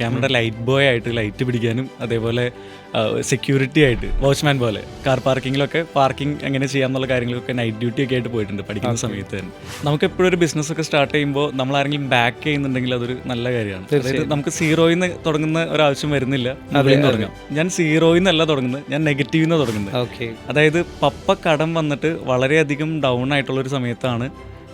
ക്യാമറയുടെ light boy ആയിട്ട് light പിടിക്കാനും അതേപോലെ സെക്യൂരിറ്റി ആയിട്ട് വാച്ച്മാൻ പോലെ കാർ പാർക്കിങ്ങിലൊക്കെ പാർക്കിംഗ് എങ്ങനെ ചെയ്യാമെന്നുള്ള കാര്യങ്ങളൊക്കെ നൈറ്റ് ഡ്യൂട്ടി ഒക്കെ ആയിട്ട് പോയിട്ടുണ്ട് പഠിക്കുന്ന സമയത്ത് തന്നെ. നമുക്ക് എപ്പോഴും ഒരു ബിസിനസ് ഒക്കെ സ്റ്റാർട്ട് ചെയ്യുമ്പോൾ നമ്മൾ ആരെങ്കിലും ബാക്ക് ചെയ്യുന്നുണ്ടെങ്കിൽ അതൊരു നല്ല കാര്യമാണ്. അതായത് നമുക്ക് സീറോയിൽ നിന്ന് തുടങ്ങുന്ന ഒരാവശ്യം വരുന്നില്ല മുകളിൽ തുടങ്ങാം. ഞാൻ സീറോയിൽ നിന്നല്ല തുടങ്ങുന്നത് ഞാൻ നെഗറ്റീവിൽ നിന്ന് തുടങ്ങുന്നത്. ഓക്കെ അതായത് പപ്പ കടം വന്നിട്ട് വളരെയധികം ഡൗൺ ആയിട്ടുള്ള ഒരു സമയത്താണ്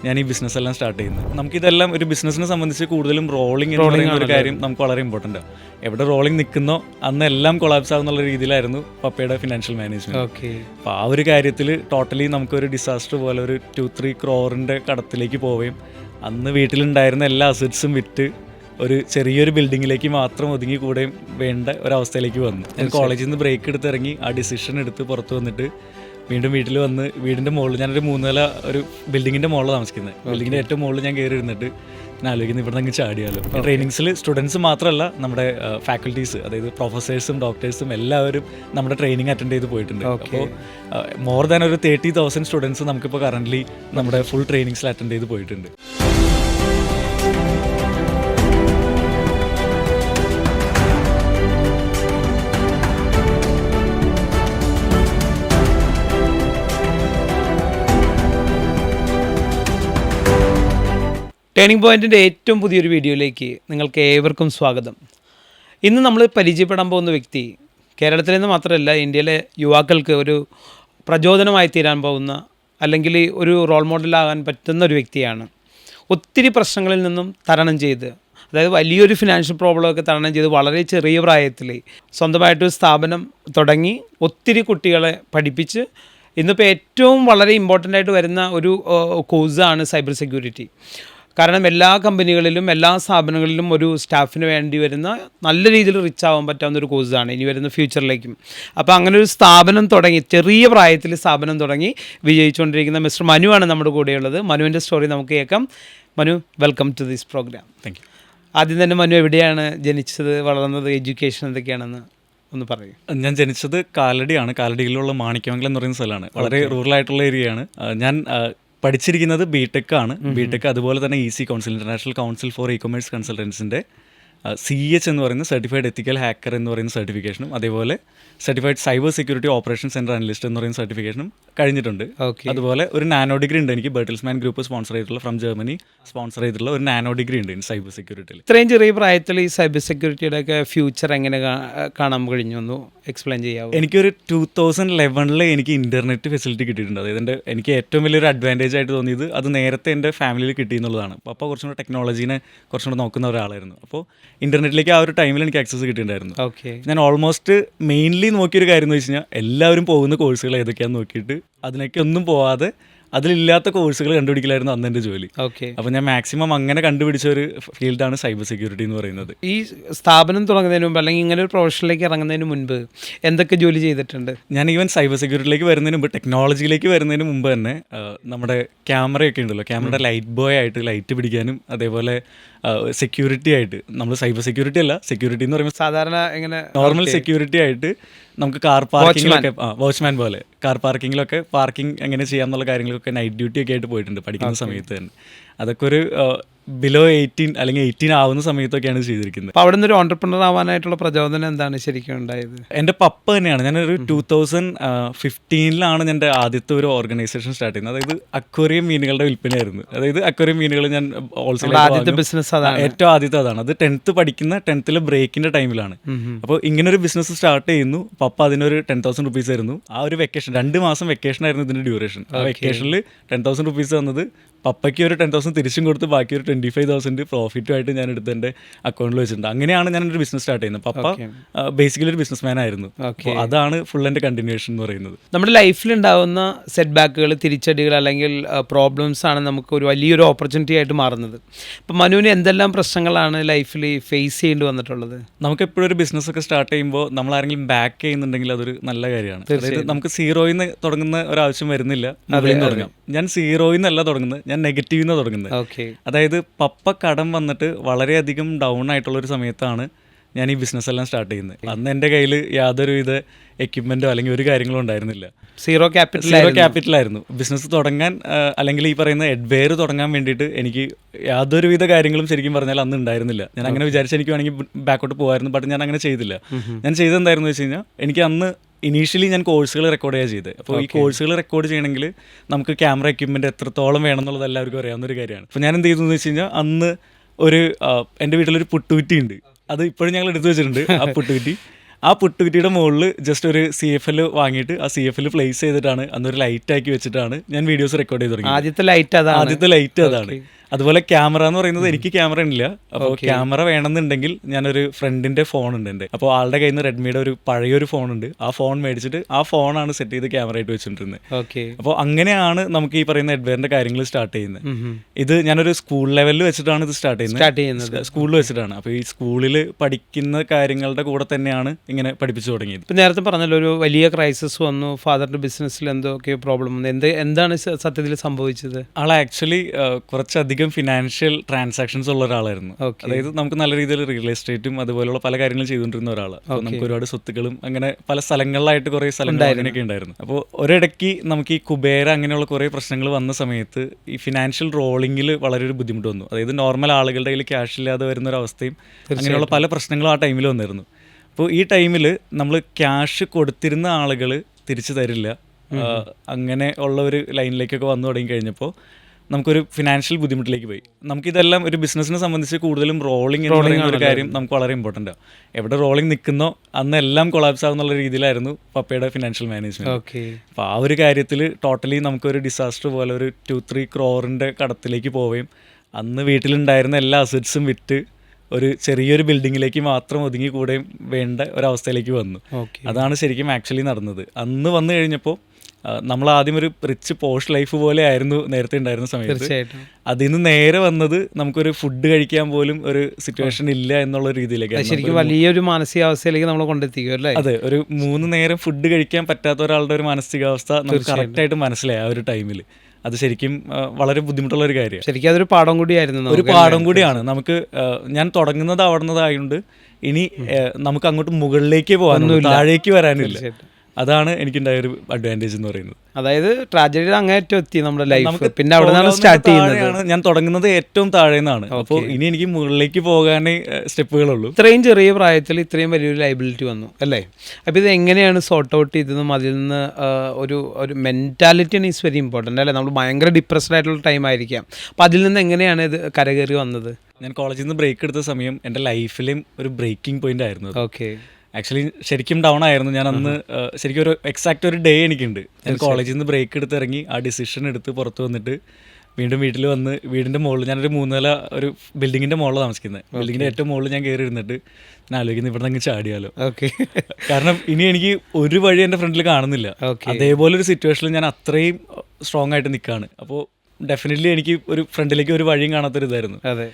ഞാൻ ഈ ബിസിനസ് എല്ലാം സ്റ്റാർട്ട് ചെയ്യുന്നത്. നമുക്കിതെല്ലാം ഒരു ബിസിനസ്സിനെ സംബന്ധിച്ച് കൂടുതലും റോളിംഗ് എന്ന് പറയുന്ന ഒരു കാര്യം നമുക്ക് വളരെ ഇമ്പോർട്ടന്റ് ആണ്. എവിടെ റോളിംഗ് നിൽക്കുന്നോ അന്ന് എല്ലാം കൊളാപ്സ് ആകുന്ന രീതിയിലായിരുന്നു പപ്പയുടെ ഫിനാൻഷ്യൽ മാനേജ്മെന്റ് ഓക്കെ അപ്പോൾ ആ ഒരു കാര്യത്തിൽ ടോട്ടലി നമുക്കൊരു ഡിസാസ്റ്റർ പോലെ ഒരു ടു ത്രീ ക്രോറിന്റെ കടത്തിലേക്ക് പോവുകയും അന്ന് വീട്ടിലുണ്ടായിരുന്ന എല്ലാ അസറ്റ്സും വിറ്റ് ഒരു ചെറിയൊരു ബിൽഡിങ്ങിലേക്ക് മാത്രം ഒതുങ്ങി കൂടെയും വേണ്ട ഒരവസ്ഥയിലേക്ക് വന്നു. ഞാൻ കോളേജിൽ നിന്ന് ബ്രേക്ക് എടുത്തിറങ്ങി ആ ഡിസിഷൻ എടുത്ത് പുറത്ത് വന്നിട്ട് വീണ്ടും വീട്ടിൽ വന്ന് വീടിന്റെ മുകളിൽ ഞാനൊരു മൂന്നുനില ഒരു ബിൽഡിങ്ങിന്റെ മുകളിൽ താമസിക്കുന്നത്. ബിൽഡിങ്ങിന്റെ ഏറ്റവും മുകളിൽ ഞാൻ കയറി ഇരുന്നിട്ട് ഞാൻ ആലോചിക്കുന്നത് ഇവിടെ നിന്ന് ചാടിയാലോ. ട്രെയിനിങ്സിൽ സ്റ്റുഡൻസ് മാത്രമല്ല നമ്മുടെ ഫാക്കൽറ്റീസ് അതായത് പ്രൊഫസേഴ്സും ഡോക്ടേഴ്സും എല്ലാവരും നമ്മുടെ ട്രെയിനിങ് അറ്റൻഡ് ചെയ്ത് പോയിട്ടുണ്ട്. അപ്പോൾ മോർ ദാൻ ഒരു തേർട്ടി തൗസൻഡ് സ്റ്റുഡൻസ് നമുക്കിപ്പോൾ കറന്റ്ലി നമ്മുടെ ഫുൾ ട്രെയിനിങ്സിൽ അറ്റൻഡ് ചെയ്ത് പോയിട്ടുണ്ട്. ടേണിംഗ് പോയിന്റിന്റെ ഏറ്റവും പുതിയൊരു വീഡിയോയിലേക്ക് നിങ്ങൾക്ക് ഏവർക്കും സ്വാഗതം. ഇന്ന് നമ്മൾ പരിചയപ്പെടാൻ പോകുന്ന വ്യക്തി കേരളത്തിൽ നിന്ന് മാത്രമല്ല ഇന്ത്യയിലെ യുവാക്കൾക്ക് ഒരു പ്രചോദനമായി തീരാൻ പോകുന്ന അല്ലെങ്കിൽ ഒരു റോൾ മോഡലാകാൻ പറ്റുന്ന ഒരു വ്യക്തിയാണ്. ഒത്തിരി പ്രശ്നങ്ങളിൽ നിന്നും തരണം ചെയ്ത് അതായത് വലിയൊരു ഫിനാൻഷ്യൽ പ്രോബ്ലമൊക്കെ തരണം ചെയ്ത് വളരെ ചെറിയ പ്രായത്തിൽ സ്വന്തമായിട്ടൊരു സ്ഥാപനം തുടങ്ങി ഒത്തിരി കുട്ടികളെ പഠിപ്പിച്ച് ഇന്നിപ്പോൾ ഏറ്റവും വളരെ ഇമ്പോർട്ടന്റ് ആയിട്ട് വരുന്ന ഒരു കോഴ്സാണ് സൈബർ സെക്യൂരിറ്റി കാരണം എല്ലാ കമ്പനികളിലും എല്ലാ സ്ഥാപനങ്ങളിലും ഒരു സ്റ്റാഫിന് വേണ്ടി വരുന്ന നല്ല രീതിയിൽ റിച്ച് ആവാൻ പറ്റാവുന്ന ഒരു കോഴ്സാണ് ഇനി വരുന്ന ഫ്യൂച്ചറിലേക്കും അപ്പോൾ അങ്ങനെ ഒരു സ്ഥാപനം തുടങ്ങി ചെറിയ പ്രായത്തിൽ സ്ഥാപനം തുടങ്ങി വിജയിച്ചുകൊണ്ടിരിക്കുന്ന മിസ്റ്റർ മനുവാണ് നമ്മുടെ കൂടെയുള്ളത്. മനുവിന്റെ സ്റ്റോറി നമുക്ക് കേൾക്കാം. Manu welcome to this programme thank you ആദ്യം തന്നെ മനു എവിടെയാണ് ജനിച്ചത് വളർന്നത് എഡ്യൂക്കേഷൻ എന്തൊക്കെയാണെന്ന് ഒന്ന് പറയൂ. ഞാൻ ജനിച്ചത് കാലടിയാണ്. കാലടിയിലുള്ള മാണിക്യമംഗലം എന്ന് പറയുന്ന സ്ഥലമാണ്. വളരെ റൂറൽ ആയിട്ടുള്ള ഏരിയയാണ് ഞാൻ പഠിച്ചിരിക്കുന്നത് ബിടെക് ആണ്. ബിടെക് അതുപോലെ തന്നെ E C council international council for e commerce കൺസൾട്ടൻസിന്റെ C H എന്ന് പറയുന്ന സർട്ടിഫൈഡ് എത്തിക്കൽ ഹാക്കർ എന്ന് പറയുന്ന സർട്ടിഫിക്കേഷനും അതേപോലെ certified cyber security operation centre analyst എന്ന് പറയുന്ന സർട്ടിഫിക്കേഷനും കഴിഞ്ഞിട്ടുണ്ട്. ഓക്കെ അതുപോലെ ഒരു നാനോ ഡിഗ്രി ഉണ്ട് എനിക്ക് ബർട്ടിൽസ്മാൻ ഗ്രൂപ്പ് സ്പോൺസർ ചെയ്തിട്ടുള്ള ഫ്രം ജർമ്മനി സ്പോൺസർ ചെയ്തിട്ടുള്ള ഒരു നാനോ ഡിഗ്രി ഉണ്ട് സൈബർ സെക്യൂരിറ്റിയിൽ ഇത്രയും ചെറിയ പ്രായത്തിൽ ഈ സൈബർ സെക്യൂരിറ്റിയുടെ ഒക്കെ ഫ്യൂച്ചർ എങ്ങനെ കാണാൻ കഴിഞ്ഞു ഒന്ന് എക്സ്പ്ലെയിൻ ചെയ്യാവും? എനിക്കൊരു ടൂ തൗസൻഡ് ലെവനിൽ എനിക്ക് ഇന്റർനെറ്റ് ഫെസിലിറ്റി കിട്ടിയിട്ടുണ്ട്. അതായത് എന്റെ എനിക്ക് ഏറ്റവും വലിയൊരു അഡ്വാന്റേജ് ആയിട്ട് തോന്നിയത് അത് നേരത്തെ എന്റെ ഫാമിലിയിൽ കിട്ടിയെന്നുള്ളതാണ് അപ്പോൾ കുറച്ചും കൂടെ ടെക്നോളജീനെ കുറച്ചും കൂടെ നോക്കുന്ന ഒരാളായിരുന്നു. അപ്പോൾ ഇന്റർനെറ്റിലേക്ക് ആ ഒരു ടൈമിൽ എനിക്ക് ആക്സസ് കിട്ടിയിട്ടുണ്ടായിരുന്നു. ഓക്കെ ഞാൻ ഓൾമോസ്റ്റ് മെയിൻലി നോക്കിയൊരു കാര്യം എന്ന് വെച്ച് കഴിഞ്ഞാൽ എല്ലാവരും പോകുന്ന കോഴ്സുകൾ ഏതൊക്കെയാണെന്ന് നോക്കിയിട്ട് അതിനൊക്കെ ഒന്നും പോവാതെ അതിലില്ലാത്ത കോഴ്സുകൾ കണ്ടുപിടിക്കലായിരുന്നു അന്ന് എന്റെ ജോലി. ഓക്കെ അപ്പോൾ ഞാൻ മാക്സിമം അങ്ങനെ കണ്ടുപിടിച്ച ഒരു ഫീൽഡാണ് സൈബർ സെക്യൂരിറ്റി എന്ന് പറയുന്നത്. ഈ സ്ഥാപനം തുടങ്ങുന്നതിന് മുമ്പ് അല്ലെങ്കിൽ ഇങ്ങനെ ഒരു പ്രൊഫഷനിലേക്ക് ഇറങ്ങുന്നതിന് മുൻപ് എന്തൊക്കെ ജോലി ചെയ്തിട്ടുണ്ട്? ഞാൻ ഈവൻ സൈബർ സെക്യൂരിറ്റിയിലേക്ക് വരുന്നതിന് മുമ്പ് ടെക്നോളജിയിലേക്ക് വരുന്നതിന് മുമ്പ് തന്നെ നമ്മുടെ ക്യാമറയൊക്കെ ഉണ്ടല്ലോ ക്യാമറയുടെ ലൈറ്റ് ബോയ് ആയിട്ട് ലൈറ്റ് പിടിക്കാനും അതേപോലെ സെക്യൂരിറ്റി ആയിട്ട് നമ്മൾ സൈബർ സെക്യൂരിറ്റി അല്ല സെക്യൂരിറ്റി എന്ന് പറയുമ്പോൾ സാധാരണ ഇങ്ങനെ നോർമൽ സെക്യൂരിറ്റി ആയിട്ട് നമുക്ക് കാർ പാർക്കിങ്ങിലൊക്കെ വാച്ച്മാൻ പോലെ കാർ പാർക്കിങ്ങിലൊക്കെ പാർക്കിംഗ് എങ്ങനെ ചെയ്യാന്നുള്ള കാര്യങ്ങളൊക്കെ നൈറ്റ് ഡ്യൂട്ടി ഒക്കെ ആയിട്ട് പോയിട്ടുണ്ട് പഠിക്കുന്ന സമയത്ത് തന്നെ. അതൊക്കെ ഒരു ബിലോ എയ്റ്റീൻ അല്ലെങ്കിൽ എയ്റ്റീൻ ആവുന്ന സമയത്തൊക്കെയാണ് ചെയ്തിരിക്കുന്നത്. അപ്പോൾ അവിടെ നിന്ന് ഒരു ഓണ്ടർപ്രണർ ആവാനായിട്ടുള്ള പ്രചോദനം എന്താണ് ശരിക്കും ഉണ്ടായത്? എന്റെ പപ്പ തന്നെയാണ്. ഞാനൊരു ടൂ തൗസൻഡ് ഫിഫ്റ്റീനിലാണ് എന്റെ ആദ്യത്തെ ഒരു ഓർഗനൈസേഷൻ സ്റ്റാർട്ട് ചെയ്യുന്നത്. അതായത് അക്വേറിയം മീനുകളുടെ വിൽപ്പനയായിരുന്നു. അതായത് അക്വേറിയം മീനുകൾ ഞാൻ ഹോൾസെയിൽ ആദ്യത്തെ ബിസിനസ് അതാണ്. ഏറ്റവും ആദ്യത്തെ അതാണ്. അത് ടെൻത്ത് പഠിക്കുന്ന ടെൻത്തിലെ ബ്രേക്കിന്റെ ടൈമിലാണ് അപ്പോൾ ഇങ്ങനെ ഒരു ബിസിനസ് സ്റ്റാർട്ട് ചെയ്യുന്നു. പപ്പ അതിനൊരു ടെൻ തൗസൻഡ് റുപ്പീസ് ആയിരുന്നു ആ ഒരു വെക്കേഷൻ രണ്ട് മാസം വെക്കേഷൻ ആയിരുന്നു ഇതിന്റെ ഡ്യൂറേഷൻ ആ വെക്കേഷനിൽ ടെൻ തൗസൻഡ് റുപ്പീസ് തന്നത്. പപ്പയ്ക്ക് ഒരു ടെൻ തൗസൻഡ് തിരിച്ചും കൊടുത്ത് ബാക്കി ഒരു ട്വന്റി ഫൈവ് തൗസൻഡ് പ്രോഫിറ്റുമായിട്ട് ഞാൻ എടുത്ത് എന്റെ അക്കൗണ്ടിൽ വെച്ചിട്ടുണ്ട്. അങ്ങനെയാണ് ഞാൻ ഒരു ബിസിനസ് സ്റ്റാർട്ട് ചെയ്യുന്നത് പപ്പ ബേസിക്കലി ഒരു ബിസിനസ് മാൻ ആയിരുന്നു അതാണ് ഫുൾ എന്റെ കണ്ടിന്യൂഷൻ എന്ന് പറയുന്നത്. നമ്മുടെ ലൈഫിൽ ഉണ്ടാകുന്ന സെറ്റ് ബാക്കുകൾ തിരിച്ചടികൾ അല്ലെങ്കിൽ പ്രോബ്ലംസ് ആണ് നമുക്ക് ഒരു വലിയൊരു ഓപ്പർച്യൂണിറ്റി ആയിട്ട് മാറുന്നത്. ഇപ്പം മനുവിന് എന്തെല്ലാം പ്രശ്നങ്ങളാണ് ലൈഫിൽ ഫേസ് ചെയ്യേണ്ടി വന്നിട്ടുള്ളത്? നമുക്ക് എപ്പോഴും ഒരു ബിസിനസ് ഒക്കെ സ്റ്റാർട്ട് ചെയ്യുമ്പോൾ നമ്മൾ ആരെങ്കിലും ബാക്ക് ചെയ്യുന്നുണ്ടെങ്കിൽ അതൊരു നല്ല കാര്യമാണ്. അതായത് നമുക്ക് സീറോയിൽ നിന്ന് തുടങ്ങുന്ന ഒരാവശ്യം വരുന്നില്ല മുകളിൽ തുടങ്ങാം. ഞാൻ സീറോയിൽ നിന്നല്ല തുടങ്ങുന്നത് ഞാൻ നെഗറ്റീവിൽ നിന്ന് തുടങ്ങുന്നത്. അതായത് പപ്പ കടം വന്നിട്ട് വളരെയധികം ഡൗൺ ആയിട്ടുള്ള ഒരു സമയത്താണ് ഞാൻ ഈ ബിസിനസ് എല്ലാം സ്റ്റാർട്ട് ചെയ്യുന്നത്. അന്ന് എന്റെ കയ്യിൽ യാതൊരുവിധ എക്യുപ്മെന്റോ അല്ലെങ്കിൽ ഒരു കാര്യങ്ങളും ഉണ്ടായിരുന്നില്ല. സീറോ ക്യാപിറ്റൽ സീറോ ക്യാപിറ്റലായിരുന്നു ബിസിനസ് തുടങ്ങാൻ അല്ലെങ്കിൽ ഈ പറയുന്ന എഡ്വെയർ തുടങ്ങാൻ വേണ്ടിയിട്ട് എനിക്ക് യാതൊരുവിധ കാര്യങ്ങളും ശരിക്കും പറഞ്ഞാൽ അന്ന് ഉണ്ടായിരുന്നില്ല. ഞാൻ അങ്ങനെ വിചാരിച്ചെനിക്ക് വേണമെങ്കിൽ ബാക്കോട്ട് പോകായിരുന്നു ബട്ട് ഞാൻ അങ്ങനെ ചെയ്തില്ല. ഞാൻ ചെയ്തെന്തായിരുന്നു വെച്ച് കഴിഞ്ഞാൽ എനിക്ക് അന്ന് ഇനീഷ്യലി ഞാൻ കോഴ്സുകൾ റെക്കോർഡ് ചെയ്യാൻ ചെയ്തത് അപ്പോൾ ഈ കോഴ്സുകൾ റെക്കോർഡ് ചെയ്യണമെങ്കിൽ നമുക്ക് ക്യാമറ എക്യുപ്മെന്റ് എത്രത്തോളം വേണം എന്നുള്ളത് എല്ലാവർക്കും അറിയാവുന്ന ഒരു കാര്യമാണ്. അപ്പോൾ ഞാൻ എന്ത് ചെയ്തു എന്ന് വെച്ച് കഴിഞ്ഞാൽ അന്ന് ഒരു എന്റെ വീട്ടിലൊരു പുട്ടുകുറ്റി ഉണ്ട്. അത് ഇപ്പോഴും ഞങ്ങൾ എടുത്തു വെച്ചിട്ടുണ്ട് ആ പുട്ടുകുറ്റി. ആ പുട്ടുകുറ്റിയുടെ മുകളിൽ ജസ്റ്റ് ഒരു സി എഫ് എൽ വാങ്ങിയിട്ട് ആ സി എഫ് എൽ പ്ലേസ് ചെയ്തിട്ടാണ് അന്നൊരു ലൈറ്റ് ആക്കി വെച്ചിട്ടാണ് ഞാൻ വീഡിയോസ് റെക്കോർഡ് ചെയ്ത് തുടങ്ങി ആദ്യത്തെ ലൈറ്റ് അതാണ്. ആദ്യത്തെ ലൈറ്റ് അതാണ്. അതുപോലെ ക്യാമറ എന്ന് പറയുന്നത് എനിക്ക് ക്യാമറ ഇല്ല. അപ്പോൾ ക്യാമറ വേണമെന്നുണ്ടെങ്കിൽ ഞാനൊരു ഫ്രണ്ടിന്റെ ഫോൺ ഉണ്ട് എന്റെ. അപ്പോൾ ആളുടെ കയ്യിൽ നിന്ന് റെഡ്മിയുടെ ഒരു പഴയൊരു ഫോൺ ഉണ്ട് ആ ഫോൺ മേടിച്ചിട്ട് ആ ഫോണാണ് സെറ്റ് ചെയ്ത് ക്യാമറ ആയിട്ട് വെച്ചിട്ടുണ്ടിരുന്നത് ഓക്കെ അപ്പോൾ അങ്ങനെയാണ് നമുക്ക് ഈ പറയുന്ന എഡ്വെയറിന്റെ കാര്യങ്ങൾ സ്റ്റാർട്ട് ചെയ്യുന്നത്. ഇത് ഞാനൊരു സ്കൂൾ ലെവലിൽ വെച്ചിട്ടാണ് ഇത് സ്റ്റാർട്ട് ചെയ്യുന്നത്. സ്റ്റാർട്ട് ചെയ്യുന്നത്. സ്കൂളിൽ വെച്ചിട്ടാണ്. അപ്പോൾ ഈ സ്കൂളിൽ പഠിക്കുന്ന കാര്യങ്ങളുടെ കൂടെ തന്നെയാണ് ഇങ്ങനെ പഠിപ്പിച്ചു തുടങ്ങിയത്. ഇപ്പം നേരത്തെ പറഞ്ഞല്ലോ ഒരു വലിയ ക്രൈസിസ് വന്നു ഫാദറിന്റെ ബിസിനസ്സിൽ എന്തൊക്കെ പ്രോബ്ലം വന്നു. എന്ത് എന്താണ് സത്യത്തിൽ സംഭവിച്ചത്? ആൾ ആക്ച്വലി കുറച്ചധികം ഫിനാൻഷ്യൽ ട്രാൻസാക്ഷൻസ് ഉള്ള ഒരാളായിരുന്നു. അതായത് നമുക്ക് നല്ല രീതിയിൽ റിയൽ എസ്റ്റേറ്റും അതുപോലുള്ള പല കാര്യങ്ങളും ചെയ്തുകൊണ്ടിരുന്ന ഒരാൾ അപ്പോൾ നമുക്ക് ഒരുപാട് സ്വത്തുക്കളും അങ്ങനെ പല സ്ഥലങ്ങളിലായിട്ട് കുറേ സ്ഥലങ്ങൾ അങ്ങനെയൊക്കെ ഉണ്ടായിരുന്നു. അപ്പോൾ ഒരിടയ്ക്ക് നമുക്ക് ഈ കുബേര അങ്ങനെയുള്ള കുറേ പ്രശ്നങ്ങൾ വന്ന സമയത്ത് ഈ ഫിനാൻഷ്യൽ റോളിങ്ങിൽ വളരെ ഒരു ബുദ്ധിമുട്ട് വന്നു. അതായത് നോർമൽ ആളുകളുടെ കയ്യിൽ ക്യാഷ് ഇല്ലാതെ വരുന്ന ഒരു അവസ്ഥയും അങ്ങനെയുള്ള പല പ്രശ്നങ്ങളും ആ ടൈമിൽ വന്നിരുന്നു. അപ്പോൾ ഈ ടൈമിൽ നമ്മൾ ക്യാഷ് കൊടുത്തിരുന്ന ആളുകൾ തിരിച്ചു തരില്ല. അങ്ങനെ ഉള്ള ഒരു ലൈനിലേക്കൊക്കെ വന്നു തുടങ്ങി കഴിഞ്ഞപ്പോൾ നമുക്കൊരു ഫിനാൻഷ്യൽ ബുദ്ധിമുട്ടിലേക്ക് പോയി. നമുക്കിതെല്ലാം ഒരു ബിസിനസ്സിനെ സംബന്ധിച്ച് കൂടുതലും റോളിംഗ് എന്ന് പറയുന്ന ഒരു കാര്യം നമുക്ക് വളരെ ഇമ്പോർട്ടന്റ് ആണ് എവിടെ റോളിംഗ് നിൽക്കുന്നോ അന്ന് എല്ലാം കൊളാപ്സ് ആവുന്നുള്ള രീതിയിലായിരുന്നു പപ്പയുടെ ഫിനാൻഷ്യൽ മാനേജ്മെന്റ് ഓക്കെ അപ്പോൾ ആ ഒരു കാര്യത്തിൽ ടോട്ടലി നമുക്കൊരു ഡിസാസ്റ്റർ പോലെ ഒരു ടു ത്രീ ക്രോറിന്റെ കടത്തിലേക്ക് പോവുകയും അന്ന് വീട്ടിലുണ്ടായിരുന്ന എല്ലാ അസറ്റ്സും വിറ്റ് ഒരു ചെറിയൊരു ബിൽഡിങ്ങിലേക്ക് മാത്രം ഒതുങ്ങി കൂടെയും വേണ്ട ഒരവസ്ഥയിലേക്ക് വന്നു. ഓക്കെ അതാണ് ശരിക്കും ആക്ച്വലി നടന്നത്. അന്ന് വന്നു കഴിഞ്ഞപ്പോൾ നമ്മൾ ആദ്യം ഒരു റിച്ച് പോഷ് ലൈഫ് പോലെ ആയിരുന്നു നേരത്തെ ഉണ്ടായിരുന്ന സമയത്ത്. അതിൽ നിന്ന് നേരെ വന്നത് നമുക്കൊരു ഫുഡ് കഴിക്കാൻ പോലും ഒരു സിറ്റുവേഷൻ ഇല്ല എന്നുള്ള രീതിയിലേക്ക് ശരിക്കും വലിയൊരു മാനസികാവസ്ഥയിലേക്ക് നമ്മൾ കൊണ്ടെത്തിക്കും അല്ലേ? അതെ ഒരു മൂന്ന് നേരം ഫുഡ് കഴിക്കാൻ പറ്റാത്ത ഒരാളുടെ ഒരു മാനസികാവസ്ഥ നമുക്ക് കറക്റ്റായിട്ട് മനസ്സിലായി ആ ഒരു ടൈമിൽ അത് ശരിക്കും വളരെ ബുദ്ധിമുട്ടുള്ള ഒരു കാര്യമാണ്. ശരിക്കും അതൊരു പാഠം കൂടിയായിരുന്നു ഒരു പാഠം കൂടിയാണ്. നമുക്ക് ഞാൻ തുടങ്ങുന്നത് അവിടുന്നതായതുകൊണ്ട് ഇനി നമുക്ക് അങ്ങോട്ട് മുകളിലേക്ക് പോകാനും താഴേക്ക് വരാനില്ല. അതാണ് എനിക്കുണ്ടായ ഒരു അഡ്വാന്റേജ് എന്ന് പറയുന്നത്. അതായത് ട്രാജഡിയുടെ അങ്ങേറ്റം എത്തി നമ്മുടെ ലൈഫ് പിന്നെ അവിടെ നിന്നാണ് സ്റ്റാർട്ട് ചെയ്യുന്നത്. ഞാൻ തുടങ്ങുന്നത് ഏറ്റവും താഴെ നിന്നാണ് അപ്പോൾ ഇനി എനിക്ക് മുകളിലേക്ക് പോകാനേ സ്റ്റെപ്പുകളുള്ളൂ. ഇത്രയും ചെറിയ പ്രായത്തിൽ ഇത്രയും വലിയൊരു ലൈബിലിറ്റി വന്നു അല്ലേ? അപ്പോൾ ഇത് എങ്ങനെയാണ് സോർട്ട് ഔട്ട് ചെയ്തതും അതിൽ നിന്ന് ഒരു ഒരു മെന്റാലിറ്റിയാണ് ഈസ് വെരി ഇമ്പോർട്ടന്റ് അല്ലേ? നമ്മൾ ഭയങ്കര ഡിപ്രസ്ഡ് ആയിട്ടുള്ള ടൈം ആയിരിക്കാം. അപ്പോൾ അതിൽ നിന്ന് എങ്ങനെയാണ് ഇത് കരകയറി വന്നത്? ഞാൻ കോളേജിൽ നിന്ന് ബ്രേക്ക് എടുത്ത സമയം എന്റെ ലൈഫിലും ഒരു ബ്രേക്കിംഗ് പോയിന്റ് ആയിരുന്നു. ഓക്കെ ആക്ച്വലി ശരിക്കും ഡൗൺ ആയിരുന്നു. ഞാൻ അന്ന് ശരിക്കും ഒരു എക്സാക്റ്റ് ഒരു ഡേ എനിക്കുണ്ട്. ഞാൻ കോളേജിൽ നിന്ന് ബ്രേക്ക് എടുത്ത് ഇറങ്ങി ആ ഡിസിഷൻ എടുത്ത് പുറത്ത് വന്നിട്ട് വീണ്ടും വീട്ടിൽ വന്ന് വീടിന്റെ മുകളിൽ ഞാനൊരു മൂന്നില ഒരു ബിൽഡിങ്ങിന്റെ മുകളിൽ താമസിക്കുന്നത് ബിൽഡിങ്ങിന്റെ ഏറ്റവും മുകളിൽ ഞാൻ കയറി ഇരുന്നിട്ട് ഞാൻ ആലോചിക്കുന്നത് ഇവിടെ നിന്ന് ചാടിയാലോ. ഓക്കെ കാരണം ഇനി എനിക്ക് ഒരു വഴി എന്റെ ഫ്രണ്ടിൽ കാണുന്നില്ല. അതേപോലെ ഒരു സിറ്റുവേഷനിൽ ഞാൻ അത്രയും സ്ട്രോങ് ആയിട്ട് നിൽക്കുകയാണ് അപ്പോൾ ഡെഫിനറ്റ്ലി എനിക്ക് ഒരു ഫ്രണ്ടിലേക്ക് ഒരു വഴിയും കാണാത്തൊരു ഇതായിരുന്നു. അതെ.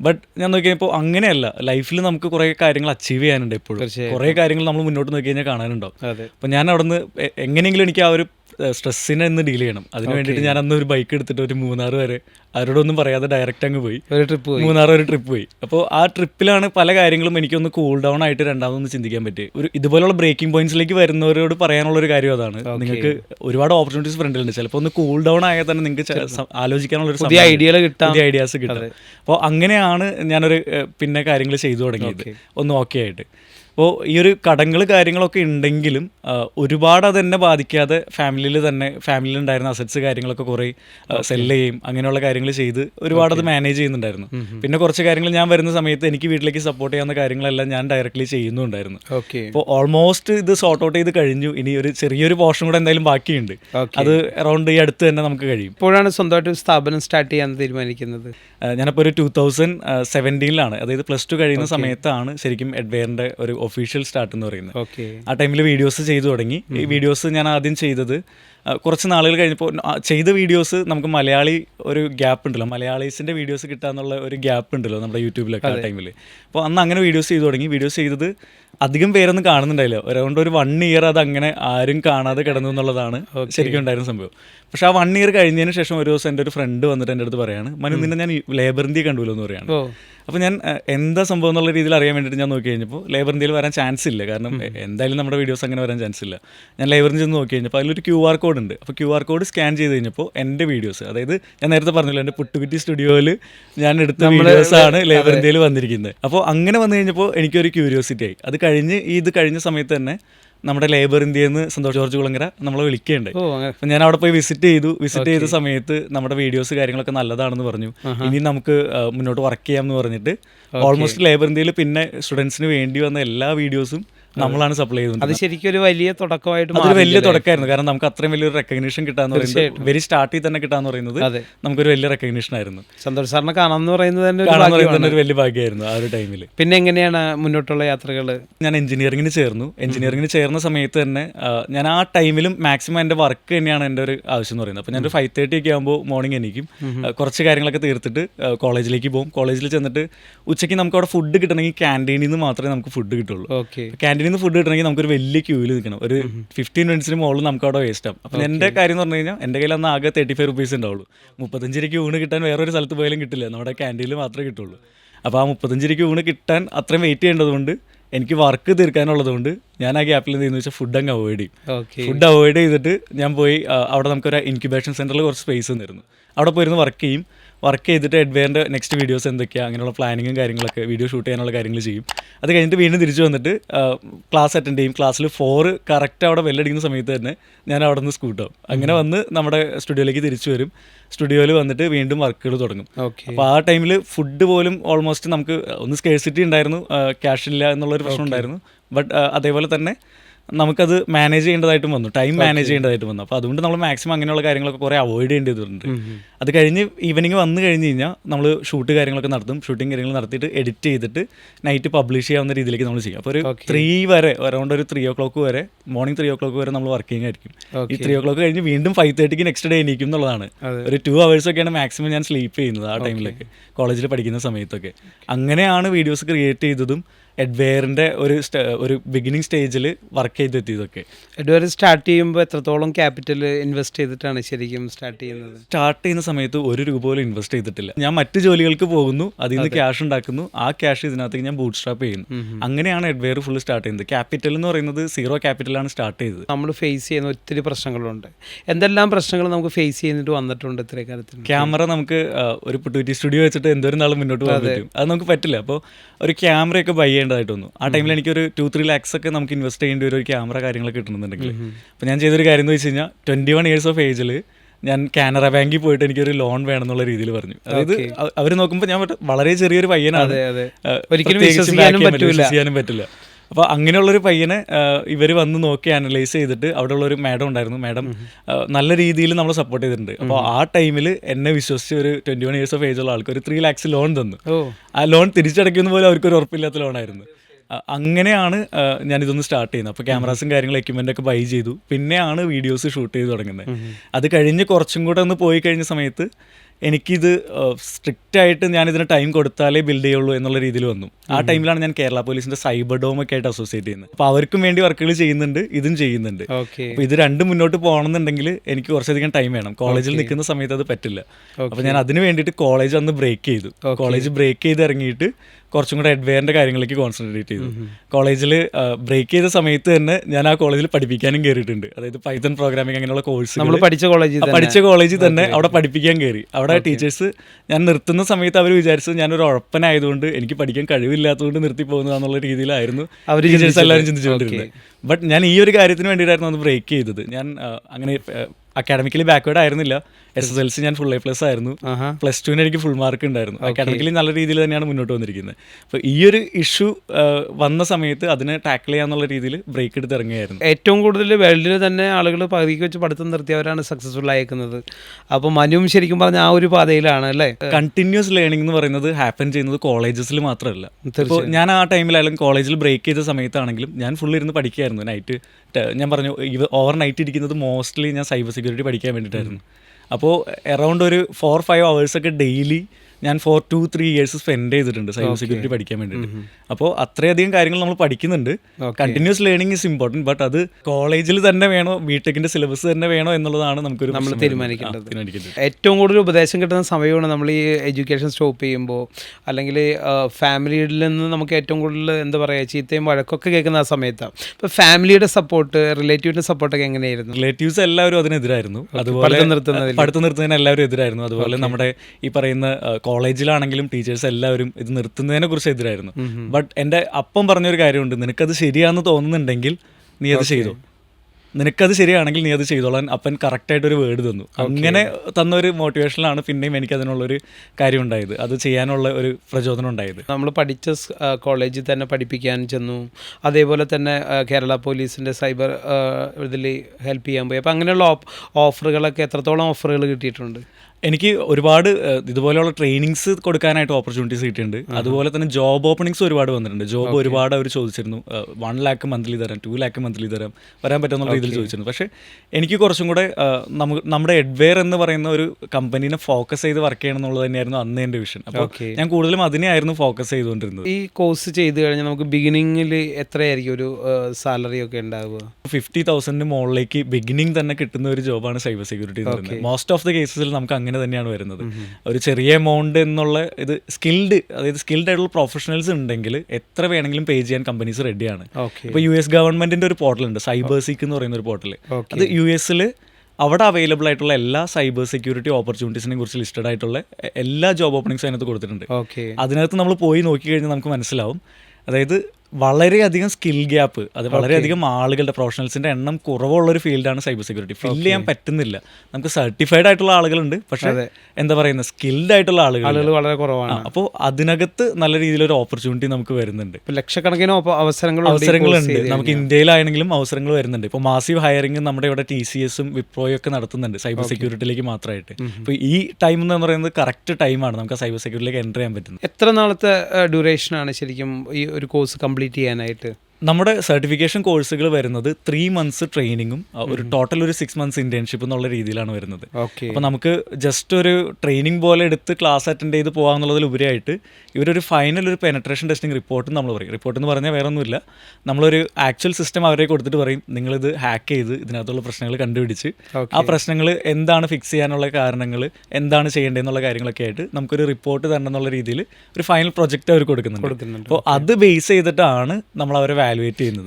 ബട്ട് ഞാൻ നോക്കിയപ്പോൾ അങ്ങനെയല്ല. ലൈഫിൽ നമുക്ക് കുറേ കാര്യങ്ങൾ അച്ചീവ് ചെയ്യാനുണ്ട് എപ്പോഴും. കുറെ കാര്യങ്ങൾ നമ്മൾ മുന്നോട്ട് നോക്കി കഴിഞ്ഞാൽ കാണാനുണ്ടാവും. അപ്പൊ അപ്പോൾ ഞാൻ അവിടുന്ന് എങ്ങനെയെങ്കിലും എനിക്ക് ആ ഒരു സ്ട്രെസ്സിനെ ഒന്ന് ഡീൽ ചെയ്യണം. അതിന് വേണ്ടിയിട്ട് ഞാൻ അന്ന് ഒരു ബൈക്ക് എടുത്തിട്ട് ഒരു മൂന്നാർ വരെ അവരോടൊന്നും പറയാതെ ഡയറക്റ്റ് അങ്ങ് പോയി. ഒരു ട്രിപ്പ് പോയി. മൂന്നാർ ഒരു ട്രിപ്പ് പോയി. അപ്പോൾ ആ ട്രിപ്പിലാണ് പല കാര്യങ്ങളും എനിക്കൊന്ന് കൂൾ ഡൗൺ ആയിട്ട് രണ്ടാമതൊന്ന് ചിന്തിക്കാൻ പറ്റി ഒരു ഇതുപോലുള്ള ബ്രേക്കിംഗ് പോയിന്റ്സിലേക്ക് വരുന്നവരോട് പറയാനുള്ള ഒരു കാര്യം അതാണ്. നിങ്ങൾക്ക് ഒരുപാട് ഓപ്പർച്യൂണിറ്റീസ് ഫ്രണ്ടിലുണ്ട് ചിലപ്പോൾ ഒന്ന് കൂൾ ഡൗൺ ആയാൽ തന്നെ നിങ്ങൾക്ക് ആലോചിക്കാനുള്ള ഒരു പുതിയ ഐഡിയകൾ കിട്ടാം. പുതിയ ഐഡിയാസ് കിട്ടും. അപ്പോൾ അങ്ങനെയാണ് ഞാനൊരു പിന്നെ കാര്യങ്ങൾ ചെയ്തു തുടങ്ങിയത്. ഒന്ന് ഓക്കെ ആയിട്ട്. അപ്പോൾ ഈ ഒരു കടങ്ങൾ കാര്യങ്ങളൊക്കെ ഉണ്ടെങ്കിലും ഒരുപാട് അതെന്നെ ബാധിക്കാതെ ഫാമിലിയിൽ തന്നെ ഫാമിലിയിൽ ഉണ്ടായിരുന്ന അസറ്റ്സ് കാര്യങ്ങളൊക്കെ കുറേ സെല്ല് ചെയ്യും അങ്ങനെയുള്ള കാര്യങ്ങൾ ചെയ്ത് ഒരുപാട് അത് മാനേജ് ചെയ്യുന്നുണ്ടായിരുന്നു. പിന്നെ കുറച്ച് കാര്യങ്ങൾ ഞാൻ വരുന്ന സമയത്ത് എനിക്ക് വീട്ടിലേക്ക് സപ്പോർട്ട് ചെയ്യാവുന്ന കാര്യങ്ങളെല്ലാം ഞാൻ ഡയറക്റ്റ്ലി ചെയ്യുന്നുണ്ടായിരുന്നു. ഓക്കെ അപ്പോൾ ഓൾമോസ്റ്റ് ഇത് സോർട്ട് ഔട്ട് ചെയ്ത് കഴിഞ്ഞു. ഇനി ഒരു ചെറിയൊരു പോർഷൻ കൂടെ എന്തായാലും ബാക്കിയുണ്ട്. അത് അറൗണ്ട് ഈ അടുത്ത് തന്നെ നമുക്ക് കഴിയും. ഇപ്പോഴാണ് സ്വന്തമായിട്ട് സ്ഥാപനം സ്റ്റാർട്ട് ചെയ്യാൻ തീരുമാനിക്കുന്നത്? ഞാനപ്പോൾ ഒരു ടൂ തൗസൻഡ് സെവന്റീനിലാണ് അതായത് പ്ലസ് ടു കഴിയുന്ന സമയത്താണ് ശരിക്കും എഡ്വെയറിന്റെ ഒരു ഒഫീഷ്യൽ സ്റ്റാർട്ട് എന്ന് പറയുന്നത്. ഓക്കെ ആ ടൈമിൽ വീഡിയോസ് ചെയ്തു തുടങ്ങി. ഈ വീഡിയോസ് ഞാൻ ആദ്യം ചെയ്തത് കുറച്ച് നാളുകൾ കഴിഞ്ഞപ്പോൾ ചെയ്ത വീഡിയോസ് നമുക്ക് മലയാളി ഒരു ഗ്യാപ്പ് ഉണ്ടല്ലോ. മലയാളീസിന്റെ വീഡിയോസ് കിട്ടാന്നുള്ള ഒരു ഗ്യാപ്പ് ഉണ്ടല്ലോ നമ്മുടെ യൂട്യൂബിലൊക്കെ ആ ടൈമിൽ അപ്പോൾ അന്ന് അങ്ങനെ വീഡിയോസ് ചെയ്തു തുടങ്ങി. വീഡിയോസ് ചെയ്തത് അധികം പേരൊന്നും കാണുന്നുണ്ടായില്ല. അറൗണ്ട് ഒരു വൺ ഇയർ അത് അങ്ങനെ ആരും കാണാതെ കിടന്നു എന്നുള്ളതാണ് ശരിക്കും ഉണ്ടായിരുന്ന സംഭവം. പക്ഷെ ആ വൺ ഇയർ കഴിഞ്ഞതിന് ശേഷം ഒരു ദിവസം എന്റെ ഒരു ഫ്രണ്ട് വന്നിട്ട് എന്റെ അടുത്ത് പറയാണ് മനു നിന്നെ ഞാൻ ലേബർ ഇന്ത്യ കണ്ടുല്ലോ എന്ന് പറയാണ്. ഓ. അപ്പോൾ ഞാൻ എന്താ സംഭവം എന്നുള്ള രീതിയിൽ അറിയാൻ വേണ്ടിയിട്ട് ഞാൻ നോക്കി കഴിഞ്ഞപ്പോൾ ലേബർ ഇന്ത്യയിൽ വരാൻ ചാൻസ് ഇല്ല. കാരണം എന്തായാലും നമ്മുടെ വീഡിയോസ് അങ്ങനെ വരാൻ ചാൻസ് ഇല്ല. ഞാൻ ലേബർ ചെന്ന് നോക്കി കഴിഞ്ഞപ്പോൾ അതിലൊരു ക്യു ആർ കോഡ് ഉണ്ട്. അപ്പോൾ ക്യു ആർ കോഡ് സ്കാൻ ചെയ്ത് കഴിഞ്ഞപ്പോൾ എന്റെ വീഡിയോസ് അതായത് ഞാൻ നേരത്തെ പറഞ്ഞല്ലോ എന്റെ പുട്ടുകുറ്റി സ്റ്റുഡിയോയിൽ ഞാൻ എടുത്ത വീഡിയോസ് ആണ് ലേബർ ഇന്ത്യയിൽ വന്നിരിക്കുന്നത്. അപ്പോൾ അങ്ങനെ വന്നു കഴിഞ്ഞപ്പോൾ എനിക്കൊരു ക്യൂരിയോസിറ്റി ആയി. അത് കഴിഞ്ഞ് ഈ ഇത് കഴിഞ്ഞ സമയത്ത് തന്നെ നമ്മുടെ ലേബർ ഇന്ത്യയിൽ നിന്ന് സന്തോഷ് ജോർജ് കുളങ്ങര നമ്മളെ വിളിക്കുകയുണ്ടായി. അപ്പം ഞാൻ അവിടെ പോയി വിസിറ്റ് ചെയ്തു. വിസിറ്റ് ചെയ്ത സമയത്ത് നമ്മുടെ വീഡിയോസ് കാര്യങ്ങളൊക്കെ നല്ലതാണെന്ന് പറഞ്ഞു. ഇനി നമുക്ക് മുന്നോട്ട് വർക്ക് ചെയ്യാം എന്ന് പറഞ്ഞിട്ട് ഓൾമോസ്റ്റ് ലേബർ ഇന്ത്യയിൽ പിന്നെ സ്റ്റുഡൻസിന് വേണ്ടി വന്ന എല്ലാ വീഡിയോസും നമ്മളാണ് സപ്ലൈ ചെയ്തത് അത് ശരിക്കും ഒരു വലിയ തുടക്കമായിട്ട് അതൊരു വലിയ തുടക്കമായിരുന്നു. കാരണം നമുക്ക് അത്രയും വലിയൊരു റെക്കഗ്നീഷൻ കിട്ടാന്ന് പറയുന്നത് വെരി സ്റ്റാർട്ടിൽ തന്നെ കിട്ടാന്ന് പറയുന്നത്. നമുക്കൊരു വലിയ റെക്കഗ്നീഷൻ ആയിരുന്നു. സന്തോഷ് സാറിനെ കാണാന്ന് പറയുന്നത് തന്നെ ഒരു വലിയ ഭാഗ്യമായിരുന്നു ആ ഒരു ടൈമിൽ പിന്നെ എങ്ങനെയാണ് മുന്നോട്ടുള്ള യാത്രകൾ ഞാൻ എഞ്ചിനീയറിംഗിന് ചേർന്നു. എഞ്ചിനീയറിംഗിന് ചേർന്ന സമയത്ത് തന്നെ ഞാൻ ആ ടൈമിലും മാക്സിമം എന്റെ വർക്ക് തന്നെയാണ് എന്റെ ഒരു ആവശ്യം എന്ന് പറയുന്നത്. അപ്പോൾ ഞാനൊരു ഫൈവ് തേർട്ടി ഒക്കെ ആകുമ്പോൾ മോർണിംഗ് എനിക്കും കുറച്ച് കാര്യങ്ങളൊക്കെ തീർത്തിട്ട് കോളേജിലേക്ക് പോകും കോളേജിൽ ചെന്നിട്ട് ഉച്ചയ്ക്ക് നമുക്ക് അവിടെ ഫുഡ് കിട്ടണമെങ്കിൽ ക്യാന്റീനിൽ നിന്ന് മാത്രമേ നമുക്ക് ഫുഡ് കിട്ടുള്ളൂ. ഓക്കെ ക്യാന്റീനിൽ നിന്ന് ഫുഡ് കിട്ടണമെങ്കിൽ നമുക്കൊരു വലിയ ക്യൂവിൽ നിൽക്കണം. ഒരു ഫിഫ്റ്റീൻ മിനിറ്റ്സിന് മുകളിൽ നമുക്ക് അവിടെ വേസ്റ്റ് ആവും. അപ്പം എന്റെ കാര്യം എന്ന് പറഞ്ഞു കഴിഞ്ഞാൽ എന്റെ കയ്യിൽ അന്ന് ആകെ തേർട്ടി ഫൈവ് റുപ്പീസ് ഉണ്ടാവുള്ളൂ. മുപ്പത്തഞ്ച് രൂപയ്ക്ക് ഊണ് കിട്ടാൻ വേറൊരു സ്ഥലത്ത് പോയാലും കിട്ടില്ല. നമ്മുടെ ക്യാന്റീനിൽ മാത്രമേ കിട്ടുള്ളൂ. അപ്പോൾ ആ മുപ്പത്തഞ്ച് രൂപയ്ക്ക് ഊണ് കിട്ടാൻ അത്രയും വെയിറ്റ് ചെയ്യേണ്ടതുകൊണ്ട് എനിക്ക് വർക്ക് തീർക്കാനുള്ളതുകൊണ്ട് ഞാൻ ആ ഗ്യാപ്പിൽ നിന്ന് വെച്ചാൽ ഫുഡ് അങ്ങ് അവോയ്ഡ് ചെയ്യും. ഫുഡ് അവോയ്ഡ് ചെയ്തിട്ട് ഞാൻ പോയി അവിടെ നമുക്കൊരു ഇൻക്യുബേഷൻ സെന്ററിൽ കുറച്ച് സ്പേസ് തന്നിരുന്നു. അവിടെ പോയിരുന്ന് വർക്ക് ചെയ്യും. വർക്ക് ചെയ്തിട്ട് എഡ്വേറിന്റെ നെക്സ്റ്റ് വീഡിയോസ് എന്തൊക്കെയാണ് അങ്ങനെയുള്ള പ്ലാനിങ്ങും കാര്യങ്ങളൊക്കെ വീഡിയോ ഷൂട്ട് ചെയ്യാനുള്ള കാര്യങ്ങൾ ചെയ്യും. അത് കഴിഞ്ഞിട്ട് വീണ്ടും തിരിച്ചു വന്നിട്ട് ക്ലാസ് അറ്റൻഡ് ചെയ്യും. ക്ലാസ്സിൽ ഫോർ കറക്റ്റ് അവിടെ വെല്ലടിക്കുന്ന സമയത്ത് തന്നെ ഞാൻ അവിടെ നിന്ന് സ്കൂട്ടാവും അങ്ങനെ വന്ന് നമ്മുടെ സ്റ്റുഡിയോയിലേക്ക് തിരിച്ചു വരും. സ്റ്റുഡിയോയിൽ വന്നിട്ട് വീണ്ടും വർക്കുകൾ തുടങ്ങും. ഓക്കെ അപ്പോൾ ആ ടൈമിൽ ഫുഡ് പോലും ഓൾമോസ്റ്റ് നമുക്ക് ഒന്ന് സ്കേഴ്സിറ്റി ഉണ്ടായിരുന്നു. ക്യാഷ് ഇല്ല എന്നുള്ളൊരു പ്രശ്നം ഉണ്ടായിരുന്നു. ബട്ട് അതേപോലെ തന്നെ നമുക്കത് മാനേജ് ചെയ്യേണ്ടതായിട്ടും വന്നു. ടൈം മാനേജ് ചെയ്യേണ്ടതായിട്ട് വന്നു. അപ്പോൾ അതുകൊണ്ട് നമ്മൾ മാക്സിമം അങ്ങനെയുള്ള കാര്യങ്ങളൊക്കെ കുറേ അവോയ്ഡ് ചെയ്യേണ്ടതുണ്ട് അത് കഴിഞ്ഞ് ഈവനിങ് വന്നു കഴിഞ്ഞ് കഴിഞ്ഞാൽ നമ്മൾ ഷൂട്ട് കാര്യങ്ങളൊക്കെ നടത്തും. ഷൂട്ടിംഗ് കാര്യങ്ങൾ നടത്തിയിട്ട് എഡിറ്റ് ചെയ്തിട്ട് നൈറ്റ് പബ്ലിഷ് ചെയ്യാവുന്ന രീതിയിലേക്ക് നമ്മൾ ചെയ്യും. അപ്പോൾ ഒരു ത്രീ വരെ അറൗണ്ട് ഒരു ത്രീ ഓ ക്ലോക്ക് വരെ മോർണിംഗ് ത്രീ ഓ ക്ലോക്ക് വരെ നമ്മൾ വർക്കിംഗ് ആയിരിക്കും. ഈ ത്രീ ഓ ക്ലോക്ക് കഴിഞ്ഞ് വീണ്ടും ഫൈവ് തേർട്ടിക്ക് നെക്സ്റ്റ് ഡേ എണീക്കും എന്നുള്ളതാണ്. ഒരു ടു അവേഴ്സൊക്കെയാണ് മാക്സിമം ഞാൻ സ്ലീപ്പ് ചെയ്യുന്നത് ആ ടൈമിലൊക്കെ കോളേജിൽ പഠിക്കുന്ന സമയത്തൊക്കെ. അങ്ങനെയാണ് വീഡിയോസ് ക്രിയേറ്റ് ചെയ്തതും എഡ്വെയറിന്റെ ഒരു ഒരു ബിഗിനിങ് സ്റ്റേജിൽ വർക്ക് ചെയ്തെത്തിയതൊക്കെ എഡ്വെയർ സ്റ്റാർട്ട് ചെയ്യുമ്പോൾ എത്രത്തോളം ക്യാപിറ്റൽ ഇൻവെസ്റ്റ് ചെയ്തിട്ടാണ് ശരിക്കും സ്റ്റാർട്ട് ചെയ്യുന്നത്? സ്റ്റാർട്ട് ചെയ്യുന്ന സമയത്ത് ഒരു രൂപ പോലും ഇൻവെസ്റ്റ് ചെയ്തിട്ടില്ല. ഞാൻ മറ്റു ജോലികൾക്ക് പോകുന്നു അതിൽ നിന്ന് ക്യാഷ് ഉണ്ടാക്കുന്നു ആ ക്യാഷ് ഇതിനകത്തേക്ക് ഞാൻ ബൂട്ട് സ്റ്റാപ്പ് ചെയ്യുന്നു അങ്ങനെയാണ് എഡ്വെയർ ഫുൾ സ്റ്റാർട്ട് ചെയ്യുന്നത്. ക്യാപിറ്റൽ എന്ന് പറയുന്നത് സീറോ ക്യാപിറ്റലാണ് സ്റ്റാർട്ട് ചെയ്തത്. നമ്മൾ ഫേസ് ചെയ്യുന്ന ഒത്തിരി പ്രശ്നങ്ങളുണ്ട്. എന്തെല്ലാം പ്രശ്നങ്ങൾ നമുക്ക് ഫേസ് ചെയ്തിട്ട് വന്നിട്ടുണ്ട് ഇത്രയും കാര്യത്തിൽ ക്യാമറ നമുക്ക് ഒരു പുട്ടുറ്റി സ്റ്റുഡിയോ വെച്ചിട്ട് എന്തോരം നാൾ മുന്നോട്ട് പോകാൻ പറ്റും? അത് നമുക്ക് പറ്റില്ല. അപ്പോൾ ഒരു ക്യാമറയൊക്കെ ബൈ ചെയ്യേണ്ടതായിട്ട് വന്നു. ആ ടൈമിൽ എനിക്കൊരു ടു ത്രീ ലാക്സ് ഒക്കെ നമുക്ക് ഇൻവെസ്റ്റ് ചെയ്യേണ്ടി വരും ഒരു ക്യാമറ കാര്യങ്ങളൊക്കെ കിട്ടുന്നുണ്ടെങ്കിൽ അപ്പോൾ ഞാൻ ചെയ്തൊരു കാര്യം എന്ന് വെച്ച് കഴിഞ്ഞാൽ ട്വന്റി വൺ ഇയേഴ്സ് ഓഫ് ഏജിൽ ഞാൻ കാനറ ബാങ്കിൽ പോയിട്ട് എനിക്കൊരു ലോൺ വേണമെന്നുള്ള രീതിയിൽ പറഞ്ഞു. അതായത് അവർ നോക്കുമ്പോൾ ഞാൻ വളരെ ചെറിയൊരു പയ്യനാണ്. ഒരിക്കലും. വിശ്വസിക്കാനും പറ്റില്ല. അപ്പോൾ അങ്ങനെയുള്ളൊരു പയ്യനെ ഇവർ വന്ന് നോക്കി അനലൈസ് ചെയ്തിട്ട് അവിടെയുള്ള ഒരു മാഡം ഉണ്ടായിരുന്നു മാഡം നല്ല രീതിയിൽ നമ്മൾ സപ്പോർട്ട് ചെയ്തിട്ടുണ്ട്. അപ്പോൾ ആ ടൈമിൽ എന്നെ വിശ്വസിച്ച് ഒരു twenty one years of age ഉള്ള ആൾക്ക് ഒരു ത്രീ ലാക്സ് ലോൺ തന്നു. ആ ലോൺ തിരിച്ചടയ്ക്കുന്ന പോലെ അവർക്ക് ഒരു ഉറപ്പില്ലാത്ത ലോണായിരുന്നു അങ്ങനെയാണ് ഞാൻ ഇതൊന്ന് സ്റ്റാർട്ട് ചെയ്യുന്നത്. അപ്പോൾ ക്യാമറാസും കാര്യങ്ങളും എക്യുപ്മെന്റ് ഒക്കെ ബൈ ചെയ്തു. പിന്നെയാണ് വീഡിയോസ് ഷൂട്ട് ചെയ്ത് തുടങ്ങുന്നത്. അത് കഴിഞ്ഞ് കുറച്ചും കൂടെ ഒന്ന് പോയി കഴിഞ്ഞ സമയത്ത് എനിക്കിത് സ്ട്രിക്റ്റ് ആയിട്ട് ഞാൻ ഇതിന് ടൈം കൊടുത്താലേ ബിൽഡ് ചെയ്യുള്ളൂ എന്നുള്ള രീതിയിൽ വന്നു. ആ ടൈമിലാണ് ഞാൻ കേരള പോലീസിന്റെ സൈബർ ഡോം ഒക്കെ ആയിട്ട് അസോസിയേറ്റ് ചെയ്യുന്നത്. അപ്പോൾ അവർക്കും വേണ്ടി വർക്കുകൾ ചെയ്യുന്നുണ്ട് ഇതും ചെയ്യുന്നുണ്ട്. അപ്പോൾ ഇത് രണ്ടും മുന്നോട്ട് പോകണമെന്നുണ്ടെങ്കിൽ എനിക്ക് കുറച്ചധികം ടൈം വേണം. കോളേജിൽ നിൽക്കുന്ന സമയത്ത് അത് പറ്റില്ല. അപ്പോൾ ഞാൻ അതിന് വേണ്ടിയിട്ട് കോളേജ് അന്ന് ബ്രേക്ക് ചെയ്തു. കോളേജ് ബ്രേക്ക് ചെയ്ത് ഇറങ്ങിയിട്ട് കുറച്ചും കൂടെ എഡ്വെയറിന്റെ കാര്യങ്ങളിലേക്ക് കോൺസെൻട്രേറ്റ് ചെയ്തു. കോളേജിൽ ബ്രേക്ക് ചെയ്ത സമയത്ത് തന്നെ ഞാൻ ആ കോളേജിൽ പഠിപ്പിക്കാനും കയറിയിട്ടുണ്ട് അതായത് പൈത്തൺ പ്രോഗ്രാമിംഗ് അങ്ങനെയുള്ള കോഴ്സ് നമ്മൾ പഠിച്ച കോളേജിൽ തന്നെ. പഠിച്ച കോളേജിൽ തന്നെ അവിടെ പഠിപ്പിക്കാൻ കയറി അവിടെ ടീച്ചേഴ്സ് ഞാൻ നിർത്തുന്ന സമയത്ത് അവർ വിചാരിച്ചത് ഞാനൊരു ഉഴപ്പനായതുകൊണ്ട് എനിക്ക് പഠിക്കാൻ കഴിവില്ലാത്തതുകൊണ്ട് നിർത്തി പോകുന്നതാണെന്നുള്ള രീതിയിലായിരുന്നു അവർ ടീച്ചേഴ്സ് എല്ലാവരും ചിന്തിച്ചുകൊണ്ടിരുന്നത്. ബട്ട് ഞാൻ ഈ ഒരു കാര്യത്തിന് വേണ്ടിയിട്ടായിരുന്നു അത് ബ്രേക്ക് ചെയ്തത്. ഞാൻ അങ്ങനെ അക്കാഡമിക്കലി ബാക്ക്വേഡ് ആയിരുന്നില്ല. എസ് എസ് എൽ സി ഞാൻ ഫുൾ എ പ്ലസ് ആയിരുന്നു. പ്ലസ് ടുവിന് എനിക്ക് ഫുൾ മാർക്ക് ഉണ്ടായിരുന്നു. അക്കാഡമിക്കലി നല്ല രീതിയിൽ തന്നെയാണ് മുന്നോട്ട് വന്നിരിക്കുന്നത്. അപ്പോൾ ഈ ഒരു ഇഷ്യൂ വന്ന സമയത്ത് അതിനെ ടാക്കിൾ ചെയ്യാന്നുള്ള രീതിയിൽ ബ്രേക്ക് എടുത്ത് ഇറങ്ങുകയായിരുന്നു. ഏറ്റവും കൂടുതൽ വേൾഡിൽ തന്നെ ആളുകൾ പകുതിക്ക് വെച്ച് പഠിത്തം നിർത്തിയവരാണ് സക്സസ്ഫുൾ ആയിരിക്കുന്നത് അപ്പോൾ മനുവും ശരിക്കും പറഞ്ഞ ആ ഒരു പാതയിലാണ് അല്ലേ? കണ്ടിന്യൂസ് ലേണിംഗ് എന്ന് പറയുന്നത് ഹാപ്പൻ ചെയ്യുന്നത് കോളേജസിൽ മാത്രമല്ല. ഇപ്പോൾ ഞാൻ ആ ടൈമിലായാലും കോളേജിൽ ബ്രേക്ക് ചെയ്ത സമയത്താണെങ്കിലും ഞാൻ ഫുൾ ഇരുന്ന് പഠിക്കുകയായിരുന്നു. നൈറ്റ് ഞാൻ പറഞ്ഞു ഓവർ നൈറ്റ് ഇരിക്കുന്നത് മോസ്റ്റ്ലി ഞാൻ സൈബർ സെക്യൂരിറ്റി പഠിക്കാൻ വേണ്ടിയിട്ടായിരുന്നു. അപ്പോൾ അറൗണ്ട് ഒരു ഫോർ ഫൈവ് അവേഴ്സൊക്കെ ഡെയിലി ഞാൻ for two three years spend ചെയ്തിട്ടുണ്ട് സൈബർ സെക്യൂരിറ്റി പഠിക്കാൻ വേണ്ടിയിട്ട്. അപ്പോൾ അത്രയധികം കാര്യങ്ങൾ നമ്മൾ പഠിക്കുന്നുണ്ട്. Continuous learning is important but അത് കോളേജിൽ തന്നെ വേണോ ബിടെക്കിന്റെ സിലബസ് തന്നെ വേണോ എന്നുള്ളതാണ് നമുക്കൊരു നമ്മൾ തീരുമാനിക്കേണ്ടത്. ഏറ്റവും കൂടുതൽ ഉപദേശം കിട്ടുന്ന സമയമാണ് നമ്മൾ ഈ എഡ്യൂക്കേഷൻ സ്റ്റോപ്പ് ചെയ്യുമ്പോൾ. അല്ലെങ്കിൽ ഫാമിലിയിൽ നിന്ന് നമുക്ക് ഏറ്റവും കൂടുതൽ എന്താ പറയുക ചീത്തയും വഴക്കൊക്കെ കേൾക്കുന്ന ആ സമയത്താണ് ഇപ്പോൾ ഫാമിലിയുടെ സപ്പോർട്ട് റിലേറ്റീവിന്റെ സപ്പോർട്ടൊക്കെ എങ്ങനെയായിരുന്നു? റിലേറ്റീവ്സ് എല്ലാവരും അതിനെതിരായിരുന്നു. അതുപോലെ പഠിത്തം പഠിത്തം നിർത്തുന്നതിന് എല്ലാവരും എതിരായിരുന്നു. അതുപോലെ നമ്മുടെ ഈ പറയുന്ന കോളേജിലാണെങ്കിലും ടീച്ചേഴ്സ് എല്ലാവരും ഇത് നിർത്തുന്നതിനെ കുറിച്ച് എതിരായിരുന്നു. ബട്ട് എന്റെ അപ്പം പറഞ്ഞൊരു കാര്യമുണ്ട് നിനക്കത് ശരിയാണെന്ന് തോന്നുന്നുണ്ടെങ്കിൽ നീ അത് ചെയ്തു. നിനക്കത് ശരിയാണെങ്കിൽ നീ അത് ചെയ്തോളാൻ അപ്പൻ കറക്റ്റായിട്ട് ഒരു വേർഡ് തന്നു അങ്ങനെ തന്ന ഒരു മോട്ടിവേഷനിലാണ് പിന്നെയും എനിക്ക് അതിനുള്ളൊരു കാര്യം ഉണ്ടായത് അത് ചെയ്യാനുള്ള ഒരു പ്രചോദനം ഉണ്ടായത്. നമ്മൾ പഠിച്ച കോളേജിൽ തന്നെ പഠിപ്പിക്കാൻ ചെന്നു. അതേപോലെ തന്നെ കേരള പോലീസിന്റെ സൈബർ ഇതിൽ ഹെൽപ്പ് ചെയ്യാൻ പോയി. അപ്പോൾ അങ്ങനെയുള്ള ഓഫറുകളൊക്കെ എത്രത്തോളം ഓഫറുകൾ കിട്ടിയിട്ടുണ്ട്? എനിക്ക് ഒരുപാട് ഇതുപോലെയുള്ള ട്രെയിനിങ്സ് കൊടുക്കാനായിട്ട് ഓപ്പർച്യൂണിറ്റീസ് കിട്ടിയിട്ടുണ്ട്. അതുപോലെ തന്നെ ജോബ് ഓപ്പണിങ്സ് ഒരുപാട് വന്നിട്ടുണ്ട്. ജോബ് ഒരുപാട് അവർ ചോദിച്ചിരുന്നു. വൺ ലാക്ക് മന്ത്ലി തരാം ടു ലാക്ക് മന്ത്ലി തരാം വരാൻ പറ്റുന്ന രീതിയിൽ ചോദിച്ചിരുന്നു. പക്ഷേ എനിക്ക് കുറച്ചും കൂടെ നമുക്ക് നമ്മുടെ എഡ്വെയർ എന്ന് പറയുന്ന ഒരു കമ്പനീനെ ഫോക്കസ് ചെയ്ത് വർക്ക് ചെയ്യണം എന്നുള്ളത് തന്നെയായിരുന്നു അന്ന് എന്റെ വിഷൻ അപ്പോൾ. ഞാൻ കൂടുതലും അതിനെയായിരുന്നു ഫോക്കസ് ചെയ്തുകൊണ്ടിരുന്നത്. ഈ കോഴ്സ് ചെയ്ത് കഴിഞ്ഞാൽ നമുക്ക് ബിഗിനിങ്ങിൽ എത്രയായിരിക്കും ഒരു സാലറി ഒക്കെ ഉണ്ടാവുക? ഫിഫ്റ്റി തൗസൻഡിന് മുകളിലേക്ക് ബിഗിനിങ് തന്നെ കിട്ടുന്ന ഒരു ജോബാണ് cyber security most of the കേസസിൽ നമുക്ക് അങ്ങനെ തന്നെയാണ് വരുന്നത്. ഒരു ചെറിയ എമൗണ്ട് എന്നുള്ള ഇത് സ്കിൽഡ് അതായത് സ്കിൽഡ് ആയിട്ടുള്ള പ്രൊഫഷണൽസ് ഉണ്ടെങ്കിൽ എത്ര വേണമെങ്കിലും പേ ചെയ്യാൻ കമ്പനീസ് റെഡിയാണ് ഇപ്പൊ ഇപ്പോൾ യു എസ് ഗവൺമെന്റിന്റെ ഒരു പോർട്ടൽ ഉണ്ട് സൈബർ സീക്ക് എന്ന് പറയുന്ന ഒരു പോർട്ടൽ അത് യു എസിൽ അവിടെ അവൈലബിൾ ആയിട്ടുള്ള എല്ലാ സൈബർ സെക്യൂരിറ്റി ഓപ്പർച്യൂണിറ്റീസിനെ കുറിച്ച് ലിസ്റ്റഡ് ആയിട്ടുള്ള എല്ലാ ജോബ് ഓപ്പണിങ്സും അതിനകത്ത് കൊടുത്തിട്ടുണ്ട്. അതിനകത്ത് നമ്മൾ പോയി നോക്കി കഴിഞ്ഞാൽ നമുക്ക് മനസ്സിലാവും. അതായത് വളരെയധികം സ്കിൽ ഗ്യാപ്പ് അത് വളരെയധികം ആളുകളുടെ പ്രൊഫഷണൽസിന്റെ എണ്ണം കുറവുള്ള ഒരു ഫീൽഡാണ് സൈബർ സെക്യൂരിറ്റി ഫില്ല് ചെയ്യാൻ പറ്റുന്നില്ല. നമുക്ക് സർട്ടിഫൈഡ് ആയിട്ടുള്ള ആളുകളുണ്ട് പക്ഷേ എന്താ പറയുന്ന സ്കിൽഡ് ആയിട്ടുള്ള ആളുകൾ ആളുകൾ വളരെ കുറവാണ്. അപ്പോൾ അതിനകത്ത് നല്ല രീതിയിലൊരു ഓപ്പർച്യൂണിറ്റി നമുക്ക് വരുന്നുണ്ട്. ലക്ഷക്കണക്കിന് അവസരങ്ങൾ അവസരങ്ങളുണ്ട് നമുക്ക് ഇന്ത്യയിലാണെങ്കിലും അവസരങ്ങൾ വരുന്നുണ്ട്. ഇപ്പോൾ മാസീവ് ഹയറിംഗ് നമ്മുടെ ഇവിടെ ടി സി എസും വിപ്രോയും ഒക്കെ നടത്തുന്നുണ്ട് സൈബർ സെക്യൂരിറ്റിയിലേക്ക് മാത്രമായിട്ട്. അപ്പോൾ ഈ ടൈം എന്ന് പറയുന്നത് കറക്റ്റ് ടൈമാണ് നമുക്ക് സൈബർ സെക്യൂരിറ്റിയിലേക്ക് എന്റർ ചെയ്യാൻ പറ്റുന്നത്. എത്ര നാളത്തെ ഡ്യൂറേഷനാണ് ശരിക്കും ഈ ഒരു കോഴ്സ് കംപ്ലീറ്റ് ചെയ്യാനായിട്ട്. നമ്മുടെ സർട്ടിഫിക്കേഷൻ കോഴ്സുകൾ വരുന്നത് ത്രീ മന്ത്സ് ട്രെയിനിങ്ങും ഒരു ടോട്ടൽ ഒരു സിക്സ് മന്ത്സ് ഇന്റേൺഷിപ്പ് എന്നുള്ള രീതിയിലാണ് വരുന്നത്. ഓക്കെ അപ്പോൾ നമുക്ക് ജസ്റ്റ് ഒരു ട്രെയിനിങ് പോലെ എടുത്ത് ക്ലാസ് അറ്റൻഡ് ചെയ്ത് പോകാമെന്നുള്ളതിൽ ഉപരിയായിട്ട് ഇവരൊരു ഫൈനൽ ഒരു പെനട്രേഷൻ ടെസ്റ്റിംഗ് റിപ്പോർട്ടും നമ്മൾ പറയും. റിപ്പോർട്ട് എന്ന് പറഞ്ഞാൽ വേറെ ഒന്നുമില്ല നമ്മളൊരു ആക്ച്വൽ സിസ്റ്റം അവരെ കൊടുത്തിട്ട് പറയും നിങ്ങളിത് ഹാക്ക് ചെയ്ത് ഇതിനകത്തുള്ള പ്രശ്നങ്ങൾ കണ്ടുപിടിച്ച് ആ പ്രശ്നങ്ങൾ എന്താണ് ഫിക്സ് ചെയ്യാനുള്ള കാരണങ്ങൾ എന്താണ് ചെയ്യേണ്ടതെന്നുള്ള കാര്യങ്ങളൊക്കെ ആയിട്ട് നമുക്കൊരു റിപ്പോർട്ട് തരണം എന്നുള്ള രീതിയിൽ ഒരു ഫൈനൽ പ്രൊജക്റ്റ് അവർ കൊടുക്കുന്നുണ്ട്. അപ്പോൾ അത് ബേസ് ചെയ്തിട്ടാണ് നമ്മൾ അവരെ വാലുവേറ്റ് ചെയ്യുന്നത്.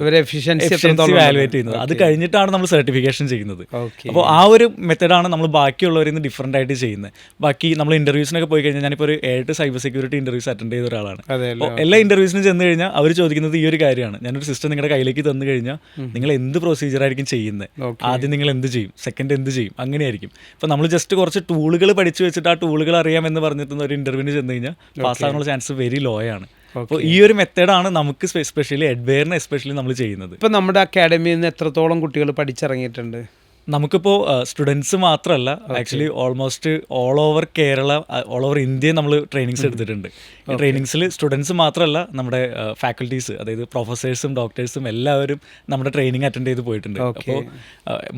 എഫിഷ്യൻസി വാലുവേറ്റ് ചെയ്യുന്നത്. അത് കഴിഞ്ഞിട്ടാണ് നമ്മൾ സർട്ടിഫിക്കേഷൻ ചെയ്യുന്നത്. അപ്പോൾ ആ ഒരു മെത്തഡാണ് നമ്മൾ ബാക്കിയുള്ളവരിൽ നിന്ന് ഡിഫറെന്റ് ആയിട്ട് ചെയ്യുന്നത്. ബാക്കി നമ്മൾ ഇന്റർവ്യൂസിനൊക്കെ പോയി കഴിഞ്ഞാൽ ഞാനിപ്പോൾ ഒരു ഏഴ് സൈബർ സെക്യൂരിറ്റി ഇന്റർവ്യൂസ് അറ്റൻഡ് ചെയ്ത ഒരാളാണ്. എല്ലാ ഇന്റർവ്യൂസിനും ചെന്ന് കഴിഞ്ഞാൽ അവർ ചോദിക്കുന്നത് ഈ ഒരു കാര്യമാണ്. ഞാനൊരു സിസ്റ്റം നിങ്ങളുടെ കയ്യിലേക്ക് തന്നു കഴിഞ്ഞാൽ നിങ്ങൾ എന്ത് പ്രൊസീജിയർ ആയിരിക്കും ചെയ്യുന്നത്? ആദ്യം നിങ്ങൾ എന്ത് ചെയ്യും? സെക്കൻഡ് എന്ത് ചെയ്യും? അങ്ങനെയായിരിക്കും. ഇപ്പോൾ നമ്മൾ ജസ്റ്റ് കുറച്ച് ടൂളുകൾ പഠിച്ചു വെച്ചിട്ട് ആ ടൂളുകൾ അറിയാമെന്ന് പറഞ്ഞിട്ട് ഒരു ഇന്റർവ്യൂവിന് ചെന്ന് കഴിഞ്ഞാൽ പാസ്സാകാനുള്ള ചാൻസ് വെരി ലോ ആണ്. അപ്പോൾ ഈ ഒരു മെത്തേഡാണ് നമുക്ക് സ്പെഷ്യലി എഡ്വെയറിന് എസ്പെഷ്യലി നമ്മൾ ചെയ്യുന്നത്. ഇപ്പം നമ്മുടെ അക്കാഡമിയിൽ നിന്ന് എത്രത്തോളം കുട്ടികൾ പഠിച്ചിറങ്ങിയിട്ടുണ്ട്? നമുക്കിപ്പോൾ സ്റ്റുഡൻസ് മാത്രമല്ല actually almost all over Kerala all over India നമ്മൾ ട്രെയിനിങ്സ് എടുത്തിട്ടുണ്ട്. ഈ ട്രെയിനിങ്സിൽ സ്റ്റുഡൻസ് മാത്രമല്ല നമ്മുടെ ഫാക്കൽറ്റീസ് അതായത് പ്രൊഫസേഴ്സും ഡോക്ടേഴ്സും എല്ലാവരും നമ്മുടെ ട്രെയിനിങ് അറ്റൻഡ് ചെയ്ത് പോയിട്ടുണ്ട്. അപ്പോൾ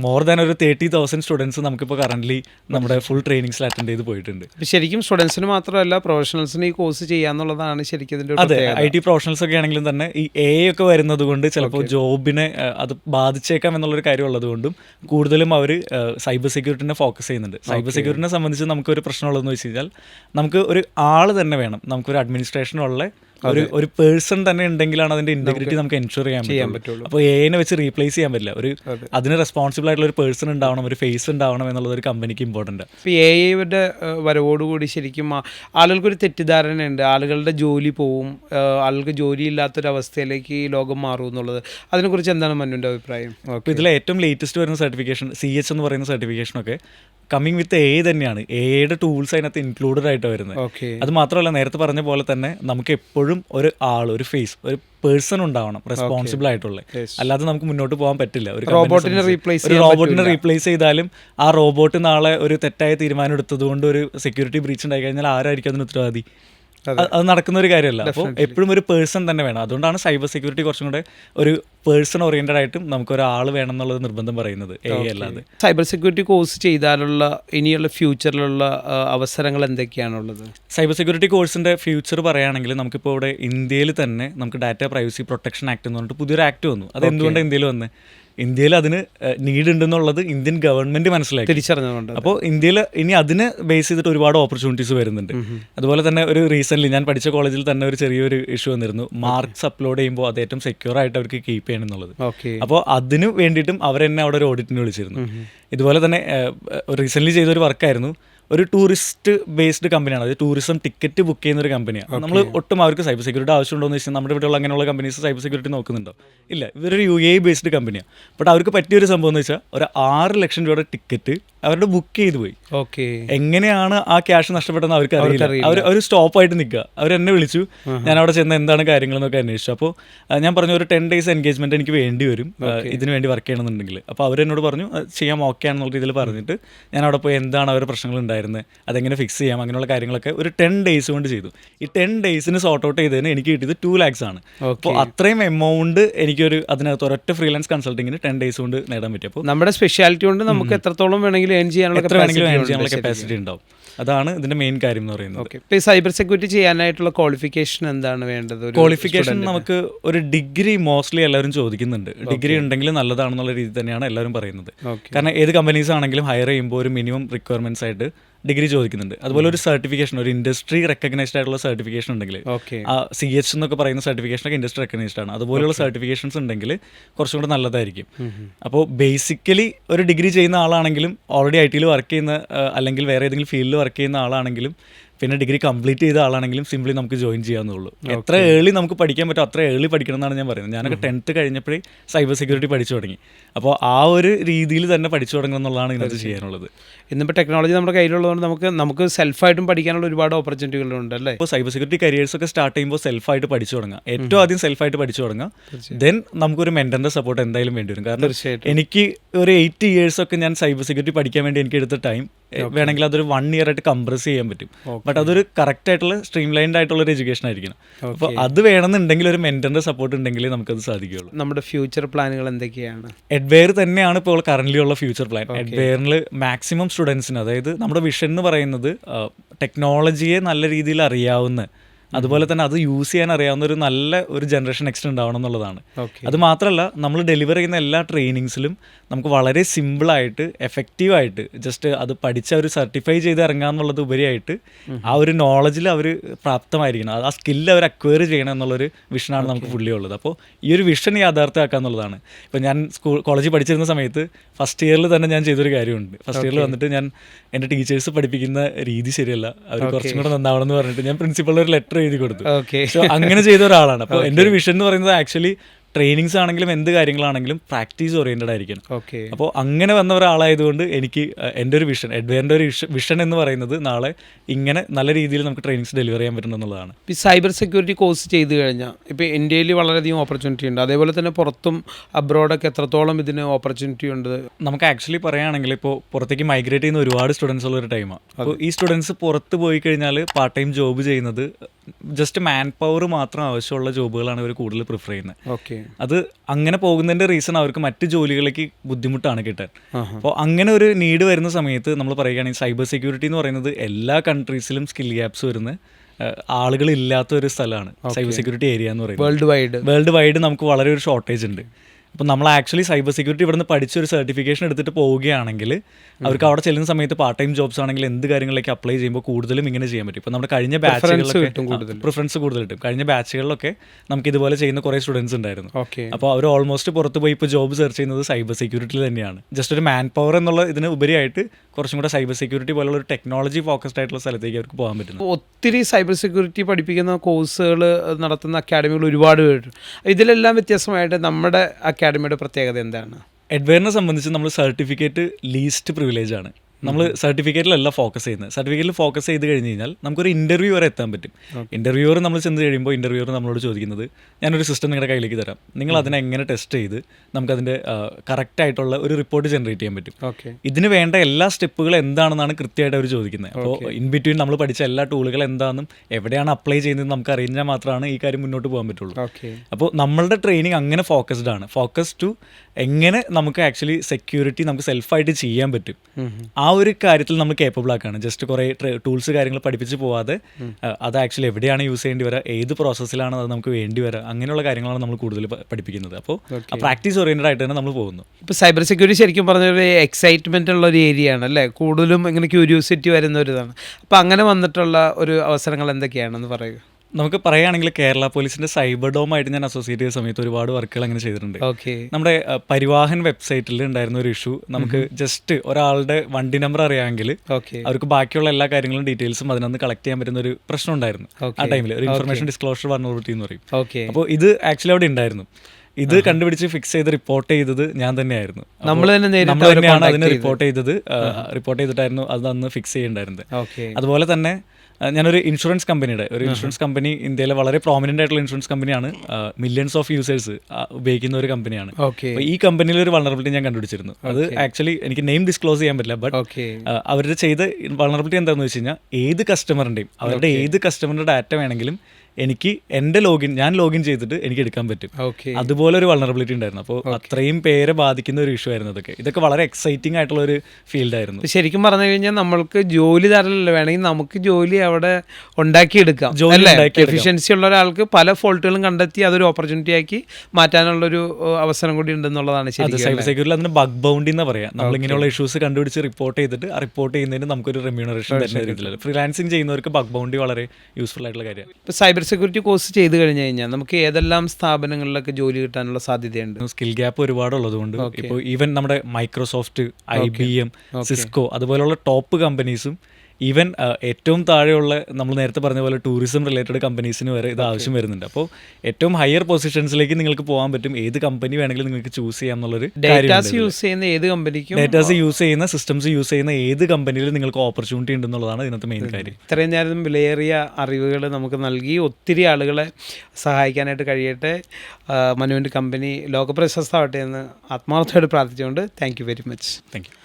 മോർ ദാൻ ഒരു തേർട്ടി തൗസൻഡ് സ്റ്റുഡൻസ് നമുക്കിപ്പോൾ കറന്റ്ലി നമ്മുടെ ഫുൾ ട്രെയിനിങ്സിൽ അറ്റൻഡ് ചെയ്ത് പോയിട്ടുണ്ട്. ശരിക്കും സ്റ്റുഡൻസിന് മാത്രമല്ല പ്രൊഫഷണൽസിന് ഈ കോഴ്സ് ചെയ്യാന്നുള്ളതാണ് ശരിക്കും അതെ. ഐ ടി പ്രൊഫഷണൽസ് ഒക്കെ ആണെങ്കിലും തന്നെ ഈ എ ഒക്കെ വരുന്നത് കൊണ്ട് ചിലപ്പോൾ ജോബിനെ അത് ബാധിച്ചേക്കാം എന്നുള്ളൊരു കാര്യം ഉള്ളത് കൊണ്ടും കൂടുതലും അവർ സൈബർ സെക്യൂരിറ്റിനെ ഫോക്കസ് ചെയ്യുന്നുണ്ട്. സൈബർ സെക്യൂരിറ്റിനെ സംബന്ധിച്ച് നമുക്കൊരു പ്രശ്നമുള്ളതെന്ന് വെച്ച് കഴിഞ്ഞാൽ നമുക്ക് ഒരു ആൾ തന്നെ വേണം. നമുക്കൊരു അഡ്മിനിസ്ട്രേഷനുള്ള ഒരു ഒരു പേഴ്സൺ തന്നെ ഉണ്ടെങ്കിലാണ് അതിന്റെ ഇന്റഗ്രിറ്റി നമുക്ക് എൻഷുർ ചെയ്യാൻ പറ്റുള്ളൂ. അപ്പോൾ എനെ വെച്ച് റീപ്ലേസ് ചെയ്യാൻ പറ്റില്ല. ഒരു അതിന് റെസ്പോൺസിബിൾ ആയിട്ടുള്ള ഒരു പേഴ്സൺ ഉണ്ടാവണം ഒരു ഫേസ് ഉണ്ടാവണം എന്നുള്ളത് ഒരു കമ്പനിക്ക് ഇമ്പോർട്ടന്റ് ഇപ്പോൾ എ ഐയുടെ വരവോടുകൂടി ശരിക്കും ആളുകൾക്കൊരു തെറ്റിദ്ധാരണയുണ്ട്. ആളുകളുടെ ജോലി പോവും ആളുകൾക്ക് ജോലി ഇല്ലാത്തൊരവസ്ഥയിലേക്ക് ഈ ലോകം മാറും എന്നുള്ളത്. അതിനെക്കുറിച്ച് എന്താണ് മനുവിന്റെ അഭിപ്രായം? അപ്പോൾ ഇതിൽ ഏറ്റവും ലേറ്റസ്റ്റ് വരുന്ന സർട്ടിഫിക്കേഷൻ സി എച്ച് എന്ന് പറയുന്ന സർട്ടിഫിക്കേഷനൊക്കെ കമ്മിങ് വിത്ത് എ തന്നെയാണ്. എയുടെ ടൂൾസ് അതിനകത്ത് ഇൻക്ലൂഡഡ് ആയിട്ട് വരുന്നത്. അത് മാത്രമല്ല നേരത്തെ പറഞ്ഞ പോലെ തന്നെ നമുക്ക് എപ്പോഴും ഒരു ആൾ ഒരു ഫേസ് ഒരു പേഴ്സൺ ഉണ്ടാവണം റെസ്പോൺസിബിൾ ആയിട്ടുള്ള. അല്ലാതെ നമുക്ക് മുന്നോട്ട് പോകാൻ പറ്റില്ല. ഒരു റോബോട്ടിനെ റീപ്ലേസ് ഒരു റോബോട്ടിനെ റീപ്ലേസ് ചെയ്താലും ആ റോബോട്ട് നാളെ ഒരു തെറ്റായ തീരുമാനം എടുത്തതുകൊണ്ട് ഒരു സെക്യൂരിറ്റി ബ്രീച്ച് ഉണ്ടായി കഴിഞ്ഞാൽ ആരായിരിക്കും അതിന് ഉത്തരവാദി? അത്. നടക്കുന്ന ഒരു കാര്യമല്ല. അപ്പോൾ എപ്പോഴും ഒരു പേഴ്സൺ തന്നെ വേണം. അതുകൊണ്ടാണ് സൈബർ സെക്യൂരിറ്റി കുറച്ചും കൂടെ ഒരു പേഴ്സൺ ഓറിയന്റഡ് ആയിട്ടും നമുക്ക് ഒരാൾ വേണം എന്നുള്ളത് നിർബന്ധം പറയുന്നത്. എ അല്ലാതെ. സൈബർ സെക്യൂരിറ്റി കോഴ്സ് ചെയ്താലുള്ള ഇനിയുള്ള ഫ്യൂച്ചറിലുള്ള അവസരങ്ങൾ എന്തൊക്കെയാണുള്ളത്? സൈബർ സെക്യൂരിറ്റി കോഴ്സിന്റെ ഫ്യൂച്ചർ പറയുകയാണെങ്കിൽ നമുക്കിപ്പോൾ ഇവിടെ ഇന്ത്യയിൽ തന്നെ നമുക്ക് ഡാറ്റ പ്രൈവസി പ്രൊട്ടക്ഷൻ ആക്ട് എന്ന് പറഞ്ഞിട്ട് പുതിയൊരു ആക്ട് വന്നു. അത് എന്തുകൊണ്ട് ഇന്ത്യയിൽ വന്നത് ഇന്ത്യയിൽ അതിന് നീഡ് ഉണ്ടെന്നുള്ളത് ഇന്ത്യൻ ഗവൺമെന്റ് മനസ്സിലാക്കി. തിരിച്ചറിഞ്ഞുകൊണ്ട് അപ്പോൾ ഇന്ത്യയിൽ ഇനി അതിന് ബേസ് ചെയ്തിട്ട് ഒരുപാട് ഓപ്പർച്യൂണിറ്റീസ് വരുന്നുണ്ട്. അതുപോലെ തന്നെ ഒരു റീസെന്റ് ഞാൻ പഠിച്ച കോളേജിൽ തന്നെ ഒരു ചെറിയൊരു ഇഷ്യൂ വന്നിരുന്നു. മാർക്സ് അപ്ലോഡ് ചെയ്യുമ്പോൾ അത് ഏറ്റവും സെക്യൂർ ആയിട്ട് അവർക്ക് കീപ്പ് ചെയ്യണം എന്നുള്ളത്. ഓക്കെ. അപ്പോൾ അതിന് വേണ്ടിയിട്ടും അവരെന്നെ അവിടെ ഒരു ഓഡിറ്റിന് വിളിച്ചിരുന്നു. ഇതുപോലെ തന്നെ റീസെന്റ് ചെയ്തൊരു വർക്കായിരുന്നു ഒരു ടൂറിസ്റ്റ് ബേസ്ഡ് കമ്പനിയാണ് അത് ടൂറിസം ടിക്കറ്റ് ബുക്ക് ചെയ്യുന്ന ഒരു കമ്പനിയാണ് നമ്മൾ ഒട്ടും അവർക്ക് സൈബർ സെക്യൂരിറ്റി ആവശ്യമുണ്ടോ എന്ന് വെച്ചാൽ നമ്മുടെ ഇവിടെയുള്ള അങ്ങനെയുള്ള കമ്പനീസ് സൈബർ സെക്യൂരിറ്റി നോക്കുന്നുണ്ടോ? ഇല്ല. ഇവരൊരു യു എ ബേസ്ഡ് കമ്പനിയാണ് ബട്ട് അവർക്ക് പറ്റിയൊരു സംഭവം എന്ന് വെച്ചാൽ ഒരു ആറ് ലക്ഷം രൂപയുടെ ടിക്കറ്റ് അവരുടെ ബുക്ക് ചെയ്ത് പോയി. ഓക്കെ എങ്ങനെയാണ് ആ ക്യാഷ് നഷ്ടപ്പെട്ടെന്ന് അവർക്ക് അറിയില്ല. അവർ ഒരു സ്റ്റോപ്പ് ആയിട്ട് നിൽക്കുക. അവർ എന്നെ വിളിച്ചു. ഞാൻ അവിടെ ചെന്ന് എന്താണ് കാര്യങ്ങൾ എന്നൊക്കെ അന്വേഷിച്ചു അപ്പോൾ ഞാൻ പറഞ്ഞു ഒരു ടെൻ ഡേയ്സ് എൻഗേജ്മെന്റ് എനിക്ക് വേണ്ടി വരും. ഇതിന് വേണ്ടി വർക്ക് ചെയ്യണമെന്നുണ്ടെങ്കിൽ. അപ്പോൾ അവരെന്നോട് പറഞ്ഞു ചെയ്യാൻ ചെയ്യാം ഓക്കെ ആണെന്നുള്ള രീതിയിൽ പറഞ്ഞിട്ട് ഞാൻ അവിടെ പോയി എന്താണ് അവരുടെ പ്രശ്നങ്ങൾ ഉണ്ടായിരുന്നത് അതെങ്ങനെ ഫിക്സ് ചെയ്യാം അങ്ങനെയുള്ള കാര്യങ്ങളൊക്കെ ഒരു ടെൻ ഡേയ്സ് കൊണ്ട് ചെയ്തു. ഈ ടെൻ ഡേയ്സിന് സോർട്ട് ഔട്ട് ചെയ്തതിന് എനിക്ക് കിട്ടിയത് ടു ലാക്സ് ആണ്. അപ്പോൾ അത്രയും എമൗണ്ട് എനിക്കൊരു അതിനകത്ത് ഒരൊറ്റ ഫ്രീലാൻസ് കൺസൾട്ടിങ്ങിന് ടെൻ ഡേയ്സ് കൊണ്ട് നേടാൻ പറ്റും. അപ്പോൾ നമ്മുടെ സ്പെഷ്യാലിറ്റി കൊണ്ട് നമുക്ക് എത്രത്തോളം വേണമെങ്കിലും ഏൺ ചെയ്യാനുള്ള. കപ്പാസിറ്റി ഉണ്ടാവും. അതാണ് ഇതിന്റെ മെയിൻ കാര്യം എന്ന് പറയുന്നത്. ഓക്കെ ഇപ്പോൾ സൈബർ സെക്യൂരിറ്റി ചെയ്യാനായിട്ടുള്ള ക്വാളിഫിക്കേഷൻ എന്താണ് വേണ്ടത് ക്വാളിഫിക്കേഷൻ നമുക്ക് ഒരു ഡിഗ്രി മോസ്റ്റ്ലി എല്ലാവരും ചോദിക്കുന്നുണ്ട്. ഡിഗ്രി ഉണ്ടെങ്കിൽ നല്ലതാണെന്നുള്ള രീതി തന്നെയാണ് എല്ലാവരും പറയുന്നത്. കാരണം ഏത് കമ്പനീസ് ആണെങ്കിലും ഹയർ ചെയ്യുമ്പോൾ ഒരു മിനിമം റിക്വയർമെന്റ്സ് ആയിട്ട് ഡിഗ്രി ചോദിക്കുന്നുണ്ട്. അതുപോലെ ഒരു സർട്ടിഫിക്കേഷൻ ഒരു ഇൻഡസ്ട്രി റെക്കഗ്നൈസ്ഡ് ആയിട്ടുള്ള സർട്ടിഫിക്കേഷൻ ഉണ്ടെങ്കിൽ ഓക്കെ. ആ സി എച്ച് എന്നൊക്കെ പറയുന്ന സർട്ടിഫിക്കേഷൻ ഒക്കെ ഇൻഡസ്ട്രി റെക്കഗ്നൈസ്ഡ് ആണ്. അതുപോലെയുള്ള സർട്ടിഫിക്കേഷൻസ് ഉണ്ടെങ്കിൽ കുറച്ചും കൂടെ നല്ലതായിരിക്കും. അപ്പോൾ ബേസിക്കലി ഒരു ഡിഗ്രി ചെയ്യുന്ന ആളാണെങ്കിലും ഓൾറെഡി ഐ ടിയിൽ വർക്ക് ചെയ്യുന്ന അല്ലെങ്കിൽ വേറെ ഏതെങ്കിലും ഫീൽഡിൽ വർക്ക് ചെയ്യുന്ന ആളാണെങ്കിലും പിന്നെ ഡിഗ്രി കംപ്ലീറ്റ് ചെയ്ത ആളാണെങ്കിലും സിംപ്ലി നമുക്ക് ജോയിൻ ചെയ്യാവുന്നുള്ളൂ എത്ര ഏർലി നമുക്ക് പഠിക്കാൻ പറ്റും അത്ര ഏർലി പഠിക്കണം എന്നാണ് ഞാൻ പറയുന്നത്. ഞാനൊക്കെ ടെൻത്ത് കഴിഞ്ഞപ്പോഴേ സൈബർ സെക്യൂരിറ്റി പഠിച്ചു തുടങ്ങി. അപ്പോൾ ആ ഒരു രീതിയിൽ തന്നെ പഠിച്ചു തുടങ്ങണം എന്നുള്ളതാണ് ഇതിനകത്ത് ചെയ്യാനുള്ളത്. ഇന്നിപ്പോൾ ടെക്നോളജി നമ്മുടെ കയ്യിലുള്ളതുകൊണ്ട് നമുക്ക് നമുക്ക് സെൽഫായിട്ടും പഠിക്കാനുള്ള ഒരുപാട് ഓപ്പർച്യൂണിറ്റികളുണ്ട് അല്ലേ? ഇപ്പോൾ സൈബർ സെക്യൂരിറ്റി കരിയേഴ്സ് ഒക്കെ സ്റ്റാർട്ട് ചെയ്യുമ്പോൾ സെൽഫായിട്ട് പഠിച്ചു തുടങ്ങാം. ഏറ്റവും ആദ്യം സെൽഫായിട്ട് പഠിച്ചു തുടങ്ങാം. ദെൻ നമുക്കൊരു മെന്ററിന്റെ സപ്പോർട്ട് എന്തായാലും വേണ്ടി വരും. കാരണം എനിക്ക് ഒരു എയ്റ്റ് ഇയേഴ്സ് ഒക്കെ ഞാൻ സൈബർ സെക്യൂരിറ്റി പഠിക്കാൻ വേണ്ടി എനിക്ക് എടുത്ത ടൈം വേണമെങ്കിൽ അതൊരു വൺ ഇയർ ആയിട്ട് കംപ്രസ് ചെയ്യാൻ പറ്റും. ബട്ട് അതൊരു കറക്റ്റ് ആയിട്ടുള്ള സ്ട്രീം ലൈൻഡ് ആയിട്ടുള്ള ഒരു എഡ്യൂക്കേഷൻ ആയിരിക്കണം. അപ്പോൾ അത് വേണമെന്നുണ്ടെങ്കിൽ ഒരു മെന്ററിന്റെ സപ്പോർട്ട് ഉണ്ടെങ്കിൽ നമുക്കത് സാധിക്കുകയുള്ളൂ. നമ്മുടെ ഫ്യൂച്ചർ പ്ലാനുകൾ എന്തൊക്കെയാണ്? എഡ്വെയർ തന്നെയാണ് ഇപ്പോൾ കറന്റ് ഉള്ള ഫ്യൂച്ചർ പ്ലാൻ എഡ്വെയറിൽ മാക്സിമം സ്റ്റുഡൻസിന് അതായത് നമ്മുടെ വിഷൻ എന്ന് പറയുന്നത് ടെക്നോളജിയെ നല്ല രീതിയിൽ അറിയാവുന്ന അതുപോലെ തന്നെ അത് യൂസ് ചെയ്യാൻ അറിയാവുന്ന ഒരു നല്ല ഒരു ജനറേഷൻ നെക്സ്റ്റ് ഉണ്ടാവണം എന്നുള്ളതാണ്. അത് മാത്രമല്ല നമ്മൾ ഡെലിവർ ചെയ്യുന്ന എല്ലാ ട്രെയിനിങ്സിലും നമുക്ക് വളരെ സിമ്പിളായിട്ട് എഫക്റ്റീവായിട്ട് ജസ്റ്റ് അത് പഠിച്ച് അവർ സർട്ടിഫൈ ചെയ്ത് ഇറങ്ങുക എന്നുള്ളത് ഉപരിയായിട്ട് ആ ഒരു നോളജിൽ അവർ പ്രാപ്തമായിരിക്കണം. ആ സ്കില്ല് അവർ അക്വയർ ചെയ്യണം എന്നുള്ളൊരു വിഷനാണ് നമുക്ക് ഫുള്ളി ഉള്ളത്. അപ്പോൾ ഈ ഒരു വിഷൻ യാഥാർത്ഥ്യമാക്കുക എന്നുള്ളതാണ്. ഇപ്പോൾ ഞാൻ സ്കൂൾ കോളേജിൽ പഠിച്ചിരുന്ന സമയത്ത് ഫസ്റ്റ് ഇയറിൽ തന്നെ ഞാൻ ചെയ്തൊരു കാര്യമുണ്ട്. ഫസ്റ്റ് ഇയറിൽ വന്നിട്ട് ഞാൻ എന്റെ ടീച്ചേഴ്സ് പഠിപ്പിക്കുന്ന രീതി ശരിയല്ല. അവർ കുറച്ചും കൂടെ നന്നാവണം എന്ന് പറഞ്ഞിട്ട് ഞാൻ പ്രിൻസിപ്പളിൽ ഒരു ലെറ്റർ എഴുതി കൊടുത്തു. ഓക്കെ അങ്ങനെ ചെയ്ത ഒരാളാണ്. അപ്പോൾ എന്റെ ഒരു വിഷൻ എന്ന് പറയുന്നത് ആക്ച്വലി ട്രെയിനിങ്സ് ആണെങ്കിലും എന്ത് കാര്യങ്ങളാണെങ്കിലും പ്രാക്ടീസ് ഓറിയന്റഡ് ആയിരിക്കണം. ഓക്കെ അപ്പോൾ അങ്ങനെ വന്ന ഒരാളായതുകൊണ്ട് എനിക്ക് എന്റെ ഒരു വിഷൻ എഡ്വേറിന്റെ ഒരു വിഷൻ എന്ന് പറയുന്നത് നാളെ ഇങ്ങനെ നല്ല രീതിയിൽ നമുക്ക് ട്രെയിനിങ്സ് ഡെലിവർ ചെയ്യാൻ പറ്റും എന്നുള്ളതാണ്. ഈ സൈബർ സെക്യൂരിറ്റി കോഴ്സ് ചെയ്തു കഴിഞ്ഞാൽ ഇപ്പോൾ ഇന്ത്യയിൽ വളരെയധികം ഓപ്പർച്യൂണിറ്റി ഉണ്ട്. അതേപോലെ തന്നെ പുറത്തും അബ്രോഡൊക്കെ എത്രത്തോളം ഇതിന് ഓപ്പർച്യൂണിറ്റി ഉണ്ട്? നമുക്ക് ആക്ച്വലി പറയുകയാണെങ്കിൽ ഇപ്പോൾ പുറത്തേക്ക് മൈഗ്രേറ്റ് ചെയ്യുന്ന ഒരുപാട് സ്റ്റുഡൻസ് ഉള്ള ഒരു ടൈമാണ് അപ്പോൾ ഈ സ്റ്റുഡൻസ് പുറത്ത് പോയി കഴിഞ്ഞാൽ പാർട്ട് ടൈം ജോബ് ചെയ്യുന്നത് ജസ്റ്റ് മാൻ പവർ മാത്രം ആവശ്യമുള്ള ജോബുകളാണ് ഇവർ കൂടുതൽ പ്രിഫർ ചെയ്യുന്നത് ഓക്കെ അത് അങ്ങനെ പോകുന്നതിന്റെ റീസൺ അവർക്ക് മറ്റ് ജോലികളിലേക്ക് ബുദ്ധിമുട്ടാണ് കിട്ടാൻ. അപ്പോൾ അങ്ങനെ ഒരു നീഡ് വരുന്ന സമയത്ത് നമ്മൾ പറയുകയാണെങ്കിൽ സൈബർ സെക്യൂരിറ്റി എന്ന് പറയുന്നത് എല്ലാ കൺട്രീസിലും സ്കിൽ ഗ്യാപ്സ് വരുന്ന ആളുകളില്ലാത്ത ഒരു സ്ഥലമാണ്. സൈബർ സെക്യൂരിറ്റി ഏരിയ എന്ന് പറയുന്നത്. വേൾഡ് വൈഡ് വേൾഡ് വൈഡ് നമുക്ക് വളരെ ഒരു ഷോർട്ടേജ് ഉണ്ട്. അപ്പോൾ നമ്മൾ ആക്ച്വലി സൈബർ സെക്യൂരിറ്റി ഇവിടുന്ന് പഠിച്ചൊരു സർട്ടിഫിക്കേഷൻ എടുത്തിട്ട് പോവുകയാണെങ്കിൽ അവർക്ക് അവിടെ ചെല്ലുന്ന സമയത്ത് പാർട്ട് ടൈം ജോബ്സ് ആണെങ്കിൽ എന്ത് കാര്യങ്ങളിലേക്ക് അപ്ലൈ ചെയ്യുമ്പോൾ കൂടുതലും ഇങ്ങനെ ചെയ്യാൻ പറ്റും. ഇപ്പോൾ നമ്മുടെ കഴിഞ്ഞ ബാച്ചുകളിലൊക്കെ. പ്രിഫറൻസ് കൂടുതൽ കിട്ടും. കഴിഞ്ഞ ബാച്ചുകളിലൊക്കെ നമുക്ക് ഇതുപോലെ ചെയ്യുന്ന കുറേ സ്റ്റുഡൻസ് ഉണ്ടായിരുന്നു. ഓക്കെ അപ്പോൾ അവർ ഓൾമോസ്റ്റ് പുറത്ത് പോയി ഇപ്പോൾ ജോബ് സെർച്ച് ചെയ്യുന്നത് സൈബർ സെക്യൂരിറ്റിയിൽ തന്നെയാണ്. ജസ്റ്റ് ഒരു മാൻ പവർ എന്നുള്ള ഇതിന് ഉപരിയായിട്ട് കുറച്ചും കൂടെ സൈബർ സെക്യൂരിറ്റി പോലുള്ള ഒരു ടെക്നോളജി ഫോക്കസ്ഡ് ആയിട്ടുള്ള സ്ഥലത്തേക്ക് അവർക്ക് പോകാൻ പറ്റുന്നു. ഒത്തിരി സൈബർ സെക്യൂരിറ്റി പഠിപ്പിക്കുന്ന കോഴ്സുകൾ നടത്തുന്ന അക്കാഡമികൾ ഒരുപാട് പേരുണ്ട്. ഇതിലെല്ലാം വ്യത്യസ്തമായിട്ട് നമ്മുടെ അക്കാഡമിയുടെ പ്രത്യേകത എന്താണ്? എഡ്വെയറിനെ സംബന്ധിച്ച് നമ്മൾ സർട്ടിഫിക്കറ്റ് ലീസ്റ്റ് പ്രിവിലേജ് ആണ്. നമ്മൾ സർട്ടിഫിക്കറ്റിലല്ല ഫോക്കസ് ചെയ്യുന്നത്. സർട്ടിഫിക്കറ്റിൽ ഫോക്കസ് ചെയ്ത് കഴിഞ്ഞ് കഴിഞ്ഞാൽ നമുക്കൊരു ഇന്റർവ്യൂ വരെ എത്താൻ പറ്റും. ഇന്റർവ്യൂവർ നമ്മൾ ചെന്ന് കഴിയുമ്പോൾ ഇന്റർവ്യൂവർ നമ്മളോട് ചോദിക്കുന്നത് ഞാനൊരു സിസ്റ്റം നിങ്ങളുടെ കയ്യിലേക്ക് തരാം. നിങ്ങൾ അതിനെ എങ്ങനെ ടെസ്റ്റ് ചെയ്ത് നമുക്കതിന്റെ കറക്റ്റ് ആയിട്ടുള്ള ഒരു റിപ്പോർട്ട് ജനറേറ്റ് ചെയ്യാൻ പറ്റും. ഓക്കെ ഇതിന് വേണ്ട എല്ലാ സ്റ്റെപ്പുകളും എന്താണെന്നാണ് കൃത്യമായിട്ട് അവർ ചോദിക്കുന്നത്. അപ്പോൾ ഇൻ ബിറ്റ്വീൻ നമ്മൾ പഠിച്ച എല്ലാ ടൂളുകൾ എന്താണെന്നും എവിടെയാണ് അപ്ലൈ ചെയ്യുന്നത് നമുക്ക് അറിഞ്ഞാൽ മാത്രമാണ് ഈ കാര്യം മുന്നോട്ട് പോകാൻ പറ്റുള്ളൂ. ഓക്കെ അപ്പോൾ നമ്മളുടെ ട്രെയിനിങ് അങ്ങനെ ഫോക്കസ്ഡ് ആണ്. ഫോക്കസ് ടു എങ്ങനെ നമുക്ക് ആക്ച്വലി സെക്യൂരിറ്റി നമുക്ക് സെൽഫായിട്ട് ചെയ്യാൻ പറ്റും. ആ ഒരു കാര്യത്തിൽ നമ്മൾ കേപ്പബിൾ ആക്കാണ്. ജസ്റ്റ് കുറേ ടൂൾസ് കാര്യങ്ങൾ പഠിപ്പിച്ച് പോവാതെ അത് ആക്ച്വലി എവിടെയാണ് യൂസ് ചെയ്യേണ്ടി വരിക ഏത് പ്രോസസ്സിലാണ് അത് നമുക്ക് വേണ്ടി വരിക അങ്ങനെയുള്ള കാര്യങ്ങളാണ് നമ്മൾ കൂടുതൽ പഠിപ്പിക്കുന്നത്. അപ്പോൾ പ്രാക്ടീസ് ഓറിയന്റഡ് ആയിട്ട് തന്നെ നമ്മൾ പോകുന്നു. ഇപ്പോൾ സൈബർ സെക്യൂരിറ്റി ശരിക്കും പറഞ്ഞൊരു എക്സൈറ്റ്മെന്റ് ഉള്ള ഒരു ഏരിയ ആണ് അല്ലേ? കൂടുതലും ഇങ്ങനെ ക്യൂരിയോസിറ്റി വരുന്ന ഒരു ഇതാണ്. അപ്പോൾ അങ്ങനെ വന്നിട്ടുള്ള ഒരു അവസരങ്ങൾ എന്തൊക്കെയാണെന്ന് പറയുക? നമുക്ക് പറയുകയാണെങ്കിൽ കേരള പോലീസിന്റെ സൈബർ ഡോമായിട്ട് ഞാൻ അസോസിയേറ്റ് ചെയ്ത സമയത്ത് ഒരുപാട് വർക്കുകൾ അങ്ങനെ ചെയ്തിട്ടുണ്ട്. ഓക്കെ. നമ്മുടെ പരിവാഹൻ വെബ്സൈറ്റിൽ ഉണ്ടായിരുന്ന ഒരു ഇഷ്യൂ നമുക്ക് ജസ്റ്റ് ഒരാളുടെ വണ്ടി നമ്പർ അറിയാമെങ്കിൽ ഓക്കെ. അവർക്ക് ബാക്കിയുള്ള എല്ലാ കാര്യങ്ങളും ഡീറ്റെയിൽസും അതിനൊന്ന് കളക്ട് ചെയ്യാൻ പറ്റുന്ന ഒരു പ്രശ്നം ഉണ്ടായിരുന്നു. ആ ടൈമിൽ ഒരു ഇൻഫർമേഷൻ ഡിസ്ക്ലോഷർ വർണോറിറ്റി എന്ന് പറയും. അപ്പോൾ ഇത് ആക്ച്വലി അവിടെ ഉണ്ടായിരുന്നു. ഇത് കണ്ടുപിടിച്ച് ഫിക്സ് ചെയ്ത് റിപ്പോർട്ട് ചെയ്തത് ഞാൻ തന്നെയായിരുന്നു. നമ്മൾ തന്നെയാണ് അതിന് റിപ്പോർട്ട് ചെയ്തത്. റിപ്പോർട്ട് ചെയ്തിട്ടായിരുന്നു അത് അന്ന് ഫിക്സ് ചെയ്യേണ്ടായിരുന്നത്. അതുപോലെ തന്നെ ഞാനൊരു ഇൻഷുറൻസ് കമ്പനിയുടെ ഒരു ഇൻഷുറൻസ് കമ്പനി ഇന്ത്യയിലെ വളരെ പ്രോമിനന്റ് ആയിട്ടുള്ള ഇൻഷുറൻസ് കമ്പനിയാണ് മില്യൺസ് ഓഫ് യൂസേഴ്സ് ഉപയോഗിക്കുന്ന ഒരു കമ്പനിയാണ് ഓക്കെ ഈ കമ്പനിയിൽ ഒരു വൾണറബിലിറ്റി ഞാൻ കണ്ടുപിടിച്ചിരുന്നു. അത് ആക്ച്വലി എനിക്ക് നെയിം ഡിസ്ക്ലോസ് ചെയ്യാൻ പറ്റില്ല ബട്ട് അവരുടെ ചെയ്ത വൾണറബിലിറ്റി എന്താണെന്ന് വെച്ച് കഴിഞ്ഞാൽ ഏത് കസ്റ്റമറിന്റെയും അവരുടെ ഏത് കസ്റ്റമറിന്റെ ഡാറ്റ വേണമെങ്കിലും എനിക്ക് എന്റെ ലോഗിൻ ഞാൻ ലോഗിൻ ചെയ്തിട്ട് എനിക്ക് എടുക്കാൻ പറ്റും. അതുപോലെ ഒരു വൾണറബിലിറ്റി ഉണ്ടായിരുന്നു. അപ്പോൾ അത്രയും പേരെ ബാധിക്കുന്ന ഒരു ഇഷ്യൂ ആയിരുന്നു അതൊക്കെ. ഇതൊക്കെ വളരെ എക്സൈറ്റിംഗ് ആയിട്ടുള്ള ഒരു ഫീൽഡ് ആയിരുന്നു. ശരിക്കും പറഞ്ഞു കഴിഞ്ഞാൽ നമ്മൾക്ക് ജോലി തരലല്ല. വേണമെങ്കിൽ നമുക്ക് ജോലി അവിടെ ഉണ്ടാക്കിയെടുക്കാം. ജോലി എഫിഷ്യൻസി ഉള്ള ഒരാൾക്ക് പല ഫോൾട്ടുകളും കണ്ടെത്തി അതൊരു ഓപ്പർച്യൂണിറ്റി ആക്കി മാറ്റാനുള്ളൊരു ഒരു അവസരം കൂടി ഉണ്ടെന്നുള്ളതാണ് സൈബർ സെക്യൂരിറ്റി അതിന് ബഗ് ബൗണ്ടി എന്ന് പറയാം. നമ്മൾ ഇങ്ങനെയുള്ള ഇഷ്യൂസ് കണ്ടുപിടിച്ച് റിപ്പോർട്ട് ചെയ്തിട്ട് ആ റിപ്പോർട്ട് ചെയ്യുന്നതിന് നമുക്കൊരു റെമ്യൂണറേഷൻ തരുന്ന രീതിയിലല്ല. ഫ്രീലാൻസിങ് ചെയ്യുന്നവർക്ക് ബഗ് ബൗണ്ടി വളരെ യൂസ്ഫുൾ ആയിട്ടുള്ള കാര്യമാണ്. ഇപ്പോൾ സൈബർ സെക്യൂരിറ്റി കോഴ്സ് ചെയ്ത് കഴിഞ്ഞു കഴിഞ്ഞാൽ നമുക്ക് ഏതെല്ലാം സ്ഥാപനങ്ങളിലൊക്കെ ജോലി കിട്ടാനുള്ള സാധ്യതയുണ്ട്? സ്കിൽ ഗ്യാപ്പ് ഒരുപാട് ഉള്ളതുകൊണ്ട് ഇപ്പോൾ ഈവൻ നമ്മുടെ Microsoft I B M Cisco അതുപോലുള്ള ടോപ്പ് കമ്പനീസും ഈവൻ ഏറ്റവും താഴെയുള്ള നമ്മൾ നേരത്തെ പറഞ്ഞ പോലെ ടൂറിസം റിലേറ്റഡ് കമ്പനീസിന് വരെ ഇത് ആവശ്യം വരുന്നുണ്ട്. അപ്പോൾ ഏറ്റവും ഹയർ പൊസിഷൻസിലേക്ക് നിങ്ങൾക്ക് പോകാൻ പറ്റും. ഏത് കമ്പനി വേണമെങ്കിലും നിങ്ങൾക്ക് ചൂസ് ചെയ്യാം എന്നുള്ളൊരു ഡേറ്റാസ് യൂസ് ചെയ്യുന്ന ഏത് കമ്പനിക്കും ഡേറ്റാസ് യൂസ് ചെയ്യുന്ന സിസ്റ്റംസ് യൂസ് ചെയ്യുന്ന ഏത് കമ്പനിയിൽ നിങ്ങൾക്ക് ഓപ്പർച്യൂണിറ്റി ഉണ്ടെന്നുള്ളതാണ് ഇതിനകത്ത് മെയിൻ കാര്യം. ഇത്രയും നേരം വിലയേറിയ അറിവുകൾ നമുക്ക് നൽകി. ഒത്തിരി ആളുകളെ സഹായിക്കാനായിട്ട് കഴിയട്ടെ. മനുവിന്റെ കമ്പനി ലോകപ്രശസ്തമാവട്ടെ എന്ന് ആത്മാർത്ഥമായിട്ട് പ്രാർത്ഥിച്ചുകൊണ്ട് thank you very much thank you